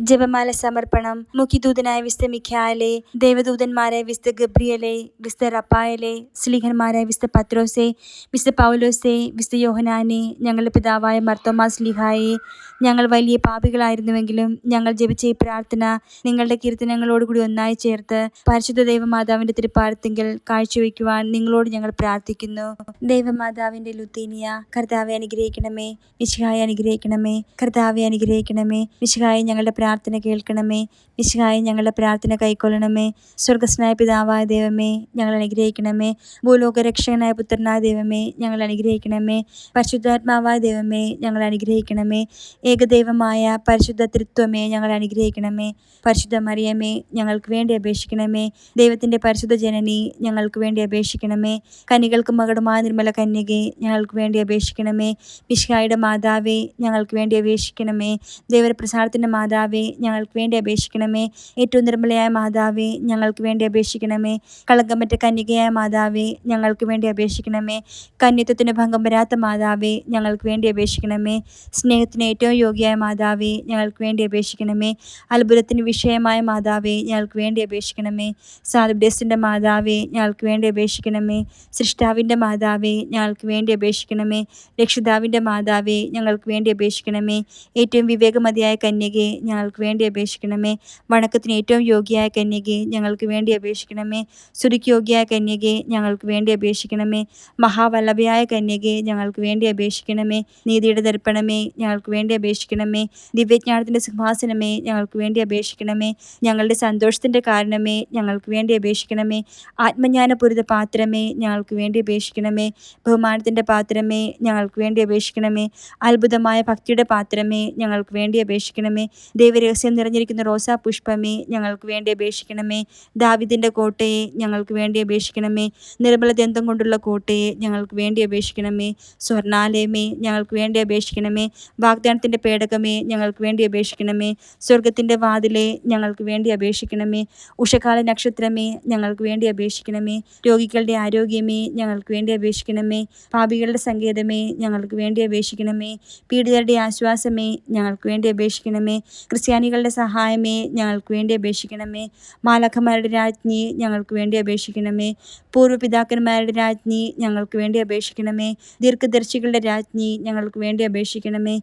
ജപമാല സമർപ്പണം മുഖ്യദൂതനായ വിസ്ത മിഖ്യാലെ ദേവദൂതന്മാരെ വിസ്ത ഗബ്രിയലെ വിസ്ത റപ്പായലെ സ്ലീഹന്മാരെ വിസ്ത പത്രോസെ വിസ്ത പൗലോസെ വിസ്ത യോഹനാനെ ഞങ്ങളുടെ പിതാവായ മർത്തോമാ സ്ലിഹായെ ഞങ്ങൾ വലിയ പാപികളായിരുന്നുവെങ്കിലും ഞങ്ങൾ ജപിച്ച ഈ പ്രാർത്ഥന നിങ്ങളുടെ കീർത്തനങ്ങളോടുകൂടി ഒന്നായി ചേർത്ത് പരിശുദ്ധ ദൈവമാതാവിന്റെ തിരുപ്പാടത്തിങ്കൽ കാഴ്ചവെക്കുവാൻ നിങ്ങളോട് ഞങ്ങൾ പ്രാർത്ഥിക്കുന്നു. ദൈവമാതാവിന്റെ ലുത്തീനിയ കർത്താവെ അനുഗ്രഹിക്കണമേ. വിശുഹായ അനുഗ്രഹിക്കണമേ. കർത്താവെ അനുഗ്രഹിക്കണമേ. വിശുഹായ ഞങ്ങളുടെ പ്രാർത്ഥന കേൾക്കണമേ. വിശുഹായ ഞങ്ങളുടെ പ്രാർത്ഥന കൈക്കൊള്ളണമേ. സ്വർഗസ്നായ പിതാവായ ദൈവമേ ഞങ്ങൾ അനുഗ്രഹിക്കണമേ. ഭൂലോകരക്ഷകനായ പുത്രനായ ദൈവമേ ഞങ്ങൾ അനുഗ്രഹിക്കണമേ. പരിശുദ്ധാത്മാവായ ദൈവമേ ഞങ്ങൾ അനുഗ്രഹിക്കണമേ. ഏകദൈവമായ പരിശുദ്ധ തൃത്വമേ ഞങ്ങൾ അനുഗ്രഹിക്കണമേ. പരിശുദ്ധ മറിയമേ ഞങ്ങൾക്ക് വേണ്ടി അപേക്ഷിക്കണമേ. ദൈവത്തിന്റെ പരിശുദ്ധ ജനനി ഞങ്ങൾക്ക് വേണ്ടി അപേക്ഷിക്കണമേ. കനികൾക്ക് മകടുമായ നിർമ്മല കന്യകെ ഞങ്ങൾക്ക് വേണ്ടി അപേക്ഷിക്കണമേ. വിഷ്കായുടെ മാതാവേ ഞങ്ങൾക്ക് വേണ്ടി അപേക്ഷിക്കണമേ. ദൈവപ്രസാദത്തിന്റെ മാതാവേ ഞങ്ങൾക്ക് വേണ്ടി അപേക്ഷിക്കണമേ. ഏറ്റവും നിർമ്മലയായ മാതാവേ ഞങ്ങൾക്ക് വേണ്ടി അപേക്ഷിക്കണമേ. കളങ്കമറ്റ കന്യകയായ മാതാവേ ഞങ്ങൾക്ക് വേണ്ടി അപേക്ഷിക്കണമേ. കന്യത്വത്തിന് ഭംഗം വരാത്ത മാതാവേ ഞങ്ങൾക്ക് വേണ്ടി അപേക്ഷിക്കണമേ. സ്നേഹത്തിന് ഏറ്റവും യോഗ്യയായ മാതാവേ ഞങ്ങൾക്ക് വേണ്ടി അപേക്ഷിക്കണമേ അത്ഭുതത്തിന് വിഷയമായ മാതാവേ ഞങ്ങൾക്ക് വേണ്ടി അപേക്ഷിക്കണമേ സാദുഡേസിന്റെ മാതാവേ ഞങ്ങൾക്ക് വേണ്ടി അപേക്ഷിക്കണമേ സൃഷ്ടാവിന്റെ മാതാവേ ഞങ്ങൾക്ക് വേണ്ടി അപേക്ഷിക്കണമേ രക്ഷിതാവിന്റെ മാതാവേ ഞങ്ങൾക്ക് വേണ്ടി അപേക്ഷിക്കണമേ ഏറ്റവും വിവേകമതിയായ കന്യകെ ഞങ്ങൾക്ക് വേണ്ടി അപേക്ഷിക്കണമേ വണക്കത്തിന് ഏറ്റവും യോഗ്യയായ കന്യകെ ഞങ്ങൾക്ക് വേണ്ടി അപേക്ഷിക്കണമേ സുരുക്ക് യോഗ്യയായ കന്യകെ ഞങ്ങൾക്ക് വേണ്ടി അപേക്ഷിക്കണമേ മഹാവല്ലഭയായ കന്യകെ ഞങ്ങൾക്ക് വേണ്ടി അപേക്ഷിക്കണമേ നീതിയുടെ ദർപ്പണമേ ഞങ്ങൾക്ക് വേണ്ടി അപേക്ഷിക്കണമേ. ദിവ്യജ്ഞാനത്തിന്റെ സിംഹാസനമേ ഞങ്ങൾക്ക് വേണ്ടി അപേക്ഷിക്കണമേ. ഞങ്ങളുടെ സന്തോഷത്തിന്റെ കാരണമേ ഞങ്ങൾക്ക് വേണ്ടി അപേക്ഷിക്കണമേ. ആത്മജ്ഞാനപൂരിത പാത്രമേ ഞങ്ങൾക്ക് വേണ്ടി അപേക്ഷിക്കണമേ. ബഹുമാനത്തിന്റെ പാത്രമേ ഞങ്ങൾക്ക് വേണ്ടി അപേക്ഷിക്കണമേ. അത്ഭുതമായ ഭക്തിയുടെ പാത്രമേ ഞങ്ങൾക്ക് വേണ്ടി അപേക്ഷിക്കണമേ. ദൈവരഹസ്യം നിറഞ്ഞിരിക്കുന്ന റോസാ പുഷ്പമേ ഞങ്ങൾക്ക് വേണ്ടി അപേക്ഷിക്കണമേ. ദാവിദിന്റെ കോട്ടയെ ഞങ്ങൾക്ക് വേണ്ടി അപേക്ഷിക്കണമേ. നിർമ്മല ദന്തം കൊണ്ടുള്ള കോട്ടയെ ഞങ്ങൾക്ക് വേണ്ടി അപേക്ഷിക്കണമേ. സ്വർണാലയമേ ഞങ്ങൾക്ക് വേണ്ടി അപേക്ഷിക്കണമേ. വാഗ്ദാനത്തിന്റെ പേടകമേ ഞങ്ങൾക്ക് വേണ്ടി അപേക്ഷിക്കണമേ സ്വർഗത്തിന്റെ വാതിലെ ഞങ്ങൾക്ക് വേണ്ടി അപേക്ഷിക്കണമേ ഉഷകാല നക്ഷത്രമേ ഞങ്ങൾക്ക് വേണ്ടി അപേക്ഷിക്കണമേ രോഗികളുടെ ആരോഗ്യമേ ഞങ്ങൾക്ക് വേണ്ടി അപേക്ഷിക്കണമേ പാപികളുടെ സങ്കേതമേ ഞങ്ങൾക്ക് വേണ്ടി അപേക്ഷിക്കണമേ പീഡിതരുടെ ആശ്വാസമേ ഞങ്ങൾക്ക് വേണ്ടി അപേക്ഷിക്കണമേ ക്രിസ്ത്യാനികളുടെ സഹായമേ ഞങ്ങൾക്ക് വേണ്ടി അപേക്ഷിക്കണമേ മാലഖമാരുടെ രാജ്ഞി ഞങ്ങൾക്ക് വേണ്ടി അപേക്ഷിക്കണമേ പൂർവപിതാക്കന്മാരുടെ രാജ്ഞി ഞങ്ങൾക്ക് വേണ്ടി അപേക്ഷിക്കണമേ ദീർഘദർശികളുടെ രാജ്ഞി ഞങ്ങൾക്ക് വേണ്ടി അപേക്ഷിക്കണമേ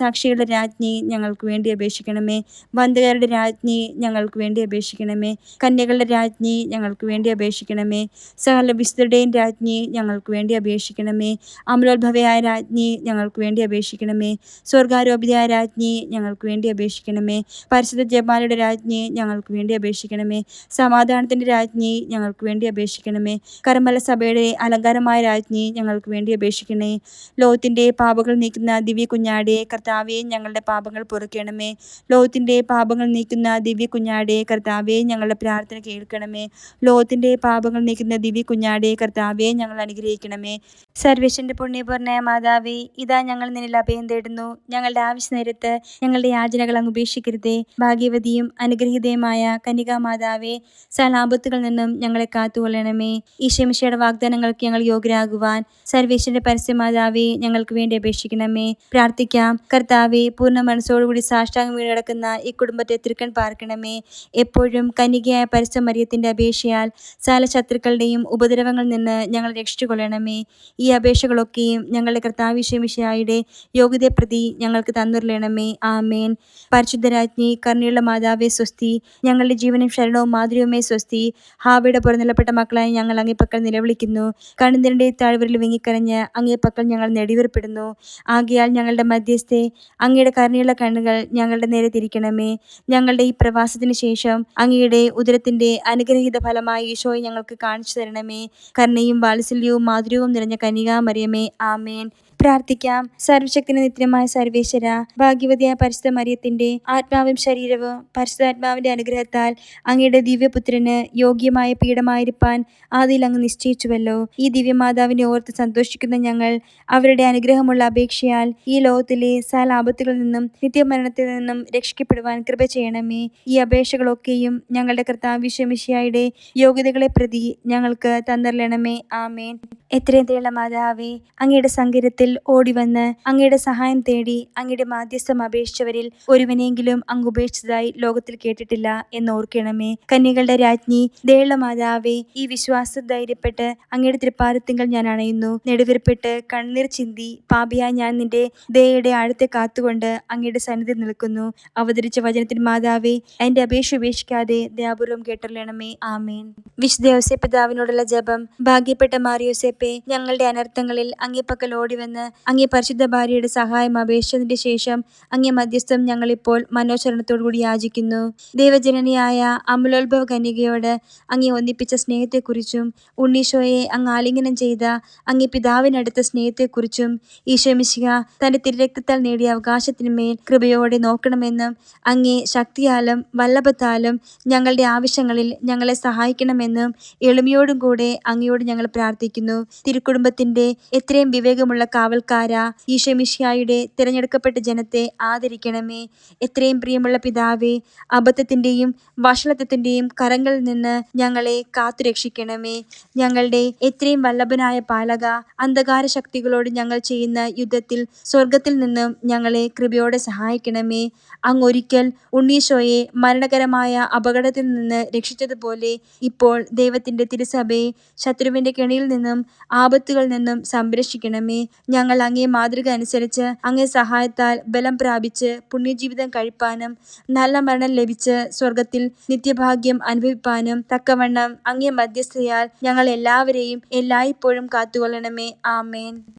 വേരസാക്ഷികളുടെ രാജ്ഞി ഞങ്ങൾക്ക് വേണ്ടി അപേക്ഷിക്കണമേ. ബന്ധുകാരുടെ രാജ്ഞി ഞങ്ങൾക്ക് വേണ്ടി അപേക്ഷിക്കണമേ. കന്യകളുടെ രാജ്ഞി ഞങ്ങൾക്ക് വേണ്ടി അപേക്ഷിക്കണമേ. സകല വിശുദ്ധരുടെയും രാജ്ഞി ഞങ്ങൾക്ക് വേണ്ടി അപേക്ഷിക്കണമേ. അമലോത്ഭവയായ രാജ്ഞി ഞങ്ങൾക്ക് വേണ്ടി അപേക്ഷിക്കണമേ. സ്വർഗാരോപിതയായ രാജ്ഞി ഞങ്ങൾക്ക് വേണ്ടി അപേക്ഷിക്കണമേ. പരിശുദ്ധ ജപാലയുടെ രാജ്ഞി ഞങ്ങൾക്ക് വേണ്ടി അപേക്ഷിക്കണമേ. സമാധാനത്തിന്റെ രാജ്ഞി ഞങ്ങൾക്ക് വേണ്ടി അപേക്ഷിക്കണമേ. കരമല സഭയുടെ അലങ്കാരമായ രാജ്ഞി ഞങ്ങൾക്ക് വേണ്ടി അപേക്ഷിക്കണേ ലോകത്തിന്റെ പാപങ്ങൾ നീക്കുന്ന ദിവ്യ കുഞ്ഞാടിയെ കർത്താവെ ഞങ്ങളുടെ പാപങ്ങൾ പൊറുക്കണമേ. ലോകത്തിന്റെ പാപങ്ങൾ നീക്കുന്ന ദിവ്യ കുഞ്ഞാടെ കർത്താവെ ഞങ്ങളുടെ പ്രാർത്ഥന കേൾക്കണമേ. ലോകത്തിന്റെ പാപങ്ങൾ നീക്കുന്ന ദിവ്യ കുഞ്ഞാടെ കർത്താവെ ഞങ്ങൾ അനുഗ്രഹിക്കണമേ. സർവേശ്വരന്റെ പുണ്യപൂർണയ മാതാവേ ഇതാ ഞങ്ങൾ നിന്നിൽ അഭയം തേടുന്നു. ഞങ്ങളുടെ ആവശ്യ നേരത്ത് ഞങ്ങളുടെ യാചനകൾ അങ്ങ് ഉപേക്ഷിക്കരുതേ. ഭാഗ്യവതിയും അനുഗ്രഹീതയുമായ കനികാ മാതാവേ സലാപത്തുകളിൽ നിന്നും ഞങ്ങളെ കാത്തുകൊള്ളണമേ. ഈശമിഷയുടെ വാഗ്ദാനങ്ങൾക്ക് ഞങ്ങൾ യോഗ്യരാകുവാൻ സർവേശ്വരന്റെ പരസ്യമാതാവേ ഞങ്ങൾക്ക് വേണ്ടി അപേക്ഷിക്കണമേ. പ്രാർത്ഥിക്കാം. കർത്താവെ പൂർണ മനസ്സോടുകൂടി സാഷ്ടാംഗം വീട് ഈ കുടുംബത്തെ തൃക്കൺ പാർക്കണമേ. എപ്പോഴും കനികയായ പരസ്യമറിയത്തിന്റെ അപേക്ഷയാൽ സാല ശത്രുക്കളുടെയും ഉപദ്രവങ്ങളിൽ നിന്ന് ഞങ്ങൾ രക്ഷിച്ചുകൊള്ളണമേ. ഈ അപേക്ഷകളൊക്കെയും ഞങ്ങളുടെ കർത്താവിഷമിഷയായുടെ യോഗ്യതയെ പ്രതി ഞങ്ങൾക്ക് തന്നുരുളണമേ ആമേൻ. പരിശുദ്ധരാജ്ഞി കർണിയുള്ള മാതാവേ സ്വസ്തി. ഞങ്ങളുടെ ജീവനും ശരണവും മാതൃവുമേ സ്വസ്തി. ഹാവിയുടെ പുറനിലപ്പെട്ട മക്കളായി ഞങ്ങൾ അങ്ങേപ്പക്കൽ നിലവിളിക്കുന്നു. കണിന്തിരന്റെ താഴ്വരിൽ വിങ്ങിക്കരഞ്ഞ് അങ്ങേപ്പക്കൽ ഞങ്ങൾ നെടിവേർപ്പെടുന്നു. ആകെയാൽ ഞങ്ങളുടെ മധ്യസ്ഥെ അങ്ങയുടെ കരുണയുള്ള കണ്ണുകൾ ഞങ്ങളുടെ നേരെ തിരിക്കണമേ. ഞങ്ങളുടെ ഈ പ്രവാസത്തിന് ശേഷം അങ്ങയുടെ ഉദരത്തിന്റെ അനുഗ്രഹീത ഫലമായി ഈശോയെ ഞങ്ങൾക്ക് കാണിച്ചു തരണമേ. കരുണയും വാത്സല്യവും മാധുര്യവും നിറഞ്ഞ കന്യകാമറിയമേ ആമേൻ. പ്രാർത്ഥിക്കാം. സർവശക്തിന് നിത്യമായ സർവേശ്വര ഭാഗ്യവതിയായ പരിശുദ്ധ മറിയത്തിന്റെ ആത്മാവും ശരീരവും പരിശുദ്ധാത്മാവിന്റെ അനുഗ്രഹത്താൽ അങ്ങയുടെ ദിവ്യപുത്രന് യോഗ്യമായ പീഠമായിരിക്കാൻ ആദ്യയിൽ അങ്ങ് നിശ്ചയിച്ചുവല്ലോ. ഈ ദിവ്യമാതാവിനെ ഓർത്ത് സന്തോഷിക്കുന്ന ഞങ്ങൾ അവരുടെ അനുഗ്രഹമുള്ള അപേക്ഷയാൽ ഈ ലോകത്തിലെ സലാപത്തുകളിൽ നിന്നും നിത്യമരണത്തിൽ നിന്നും രക്ഷിക്കപ്പെടുവാൻ കൃപ ചെയ്യണമേ. ഈ അപേക്ഷകളൊക്കെയും ഞങ്ങളുടെ കർത്താവ് കർത്താവിശ്വമിഷിയായുടെ യോഗ്യതകളെ പ്രതി ഞങ്ങൾക്ക് തന്നറിയണമേ ആമേൻ. എത്രയും മാതാവേ അങ്ങയുടെ സങ്കരത്തിൽ ഓടിവന്ന് അങ്ങയുടെ സഹായം തേടി അങ്ങയുടെ മാധ്യസ്ഥം അപേക്ഷിച്ചവരിൽ ഒരുവനെങ്കിലും അങ്ങ് ഉപേക്ഷിച്ചതായി ലോകത്തിൽ കേട്ടിട്ടില്ല എന്ന് ഓർക്കണമേ. കന്യകളുടെ രാജ്ഞി ദയുള്ള മാതാവേ ഈ വിശ്വാസ ധൈര്യപ്പെട്ട് അങ്ങയുടെ തൃപ്പാരത്തിങ്കൾ ഞാൻ അണയുന്നു. നെടുവിർപ്പെട്ട് കണ്ണീർ ചിന്തി പാപിയായി ഞാൻ നിന്റെ ദയയുടെ ആഴത്തെ കാത്തുകൊണ്ട് അങ്ങയുടെ സന്നിധി നിൽക്കുന്നു. അവതരിച്ച വചനത്തിൽ മാതാവേ എന്റെ അപേക്ഷ ഉപേക്ഷിക്കാതെ ദയാപൂർവം കേട്ടറിയണമേ. ആമേൻ. വിശുദ്ധ യോസേപ്പ് പിതാവിനോടുള്ള ജപം ഭാഗ്യപ്പെട്ട മാറിയോസേപ്പെ ഞങ്ങളുടെ അനർത്ഥങ്ങളിൽ അങ്ങേ പക്കൽ ഓടിവന്ന് അങ്ങേ പരിശുദ്ധ ഭാര്യയുടെ സഹായം അപേക്ഷിച്ചതിന്റെ ശേഷം അങ്ങേ മധ്യസ്ഥം ഞങ്ങളിപ്പോൾ മനോചരണത്തോടുകൂടി യാചിക്കുന്നു. ദൈവജനനിയായ അമലോത്ഭവ കന്യകയോട് അങ്ങേ ഒന്നിപ്പിച്ച സ്നേഹത്തെക്കുറിച്ചും ഉണ്ണീശോയെ അങ്ങ് ആലിംഗനം ചെയ്ത അങ്ങേ പിതാവിനടുത്ത സ്നേഹത്തെക്കുറിച്ചും ഈശോമിശിക തന്റെ തിരരക്തത്താൽ നേടിയ അവകാശത്തിന്മേൽ കൃപയോടെ നോക്കണമെന്നും അങ്ങേ ശക്തിയാലും വല്ലഭത്താലും ഞങ്ങളുടെ ആവശ്യങ്ങളിൽ ഞങ്ങളെ സഹായിക്കണമെന്നും എളിമയോടും കൂടെ അങ്ങയോട് ഞങ്ങൾ പ്രാർത്ഥിക്കുന്നു. തിരുക്കുടുംബത്തിന്റെ എത്രയും വിവേകമുള്ള കാവൽക്കാര ഈശമിഷ്യായുടെ തിരഞ്ഞെടുക്കപ്പെട്ട ജനത്തെ ആദരിക്കണമേ. എത്രയും പ്രിയമുള്ള പിതാവേ അബദ്ധത്തിന്റെയും വഷളത്വത്തിന്റെയും കരങ്ങളിൽ നിന്ന് ഞങ്ങളെ കാത്തുരക്ഷിക്കണമേ. ഞങ്ങളുടെ എത്രയും വല്ലഭനായ പാലക അന്ധകാര ശക്തികളോട് ഞങ്ങൾ ചെയ്യുന്ന യുദ്ധത്തിൽ സ്വർഗത്തിൽ നിന്നും ഞങ്ങളെ കൃപയോടെ സഹായിക്കണമേ. അങ്ങൊരിക്കൽ ഉണ്ണീശോയെ മരണകരമായ അപകടത്തിൽ നിന്ന് രക്ഷിച്ചതുപോലെ ഇപ്പോൾ ദൈവത്തിന്റെ തിരുസഭയെ ശത്രുവിന്റെ കെണിയിൽ നിന്നും ആപത്തുകളിൽ നിന്നും സംരക്ഷിക്കണമേ. ഞങ്ങൾ അങ്ങേ മാതൃക അനുസരിച്ച് അങ്ങേ സഹായത്താൽ ബലം പ്രാപിച്ച് പുണ്യജീവിതം കഴിപ്പാനും നല്ല മരണം ലഭിച്ച് സ്വർഗത്തിൽ നിത്യഭാഗ്യം അനുഭവിപ്പാനും തക്കവണ്ണം അങ്ങേ മധ്യസ്ഥയാൽ ഞങ്ങൾ എല്ലാവരെയും എല്ലായ്പ്പോഴും കാത്തുകൊള്ളണമേ. ആമേൻ.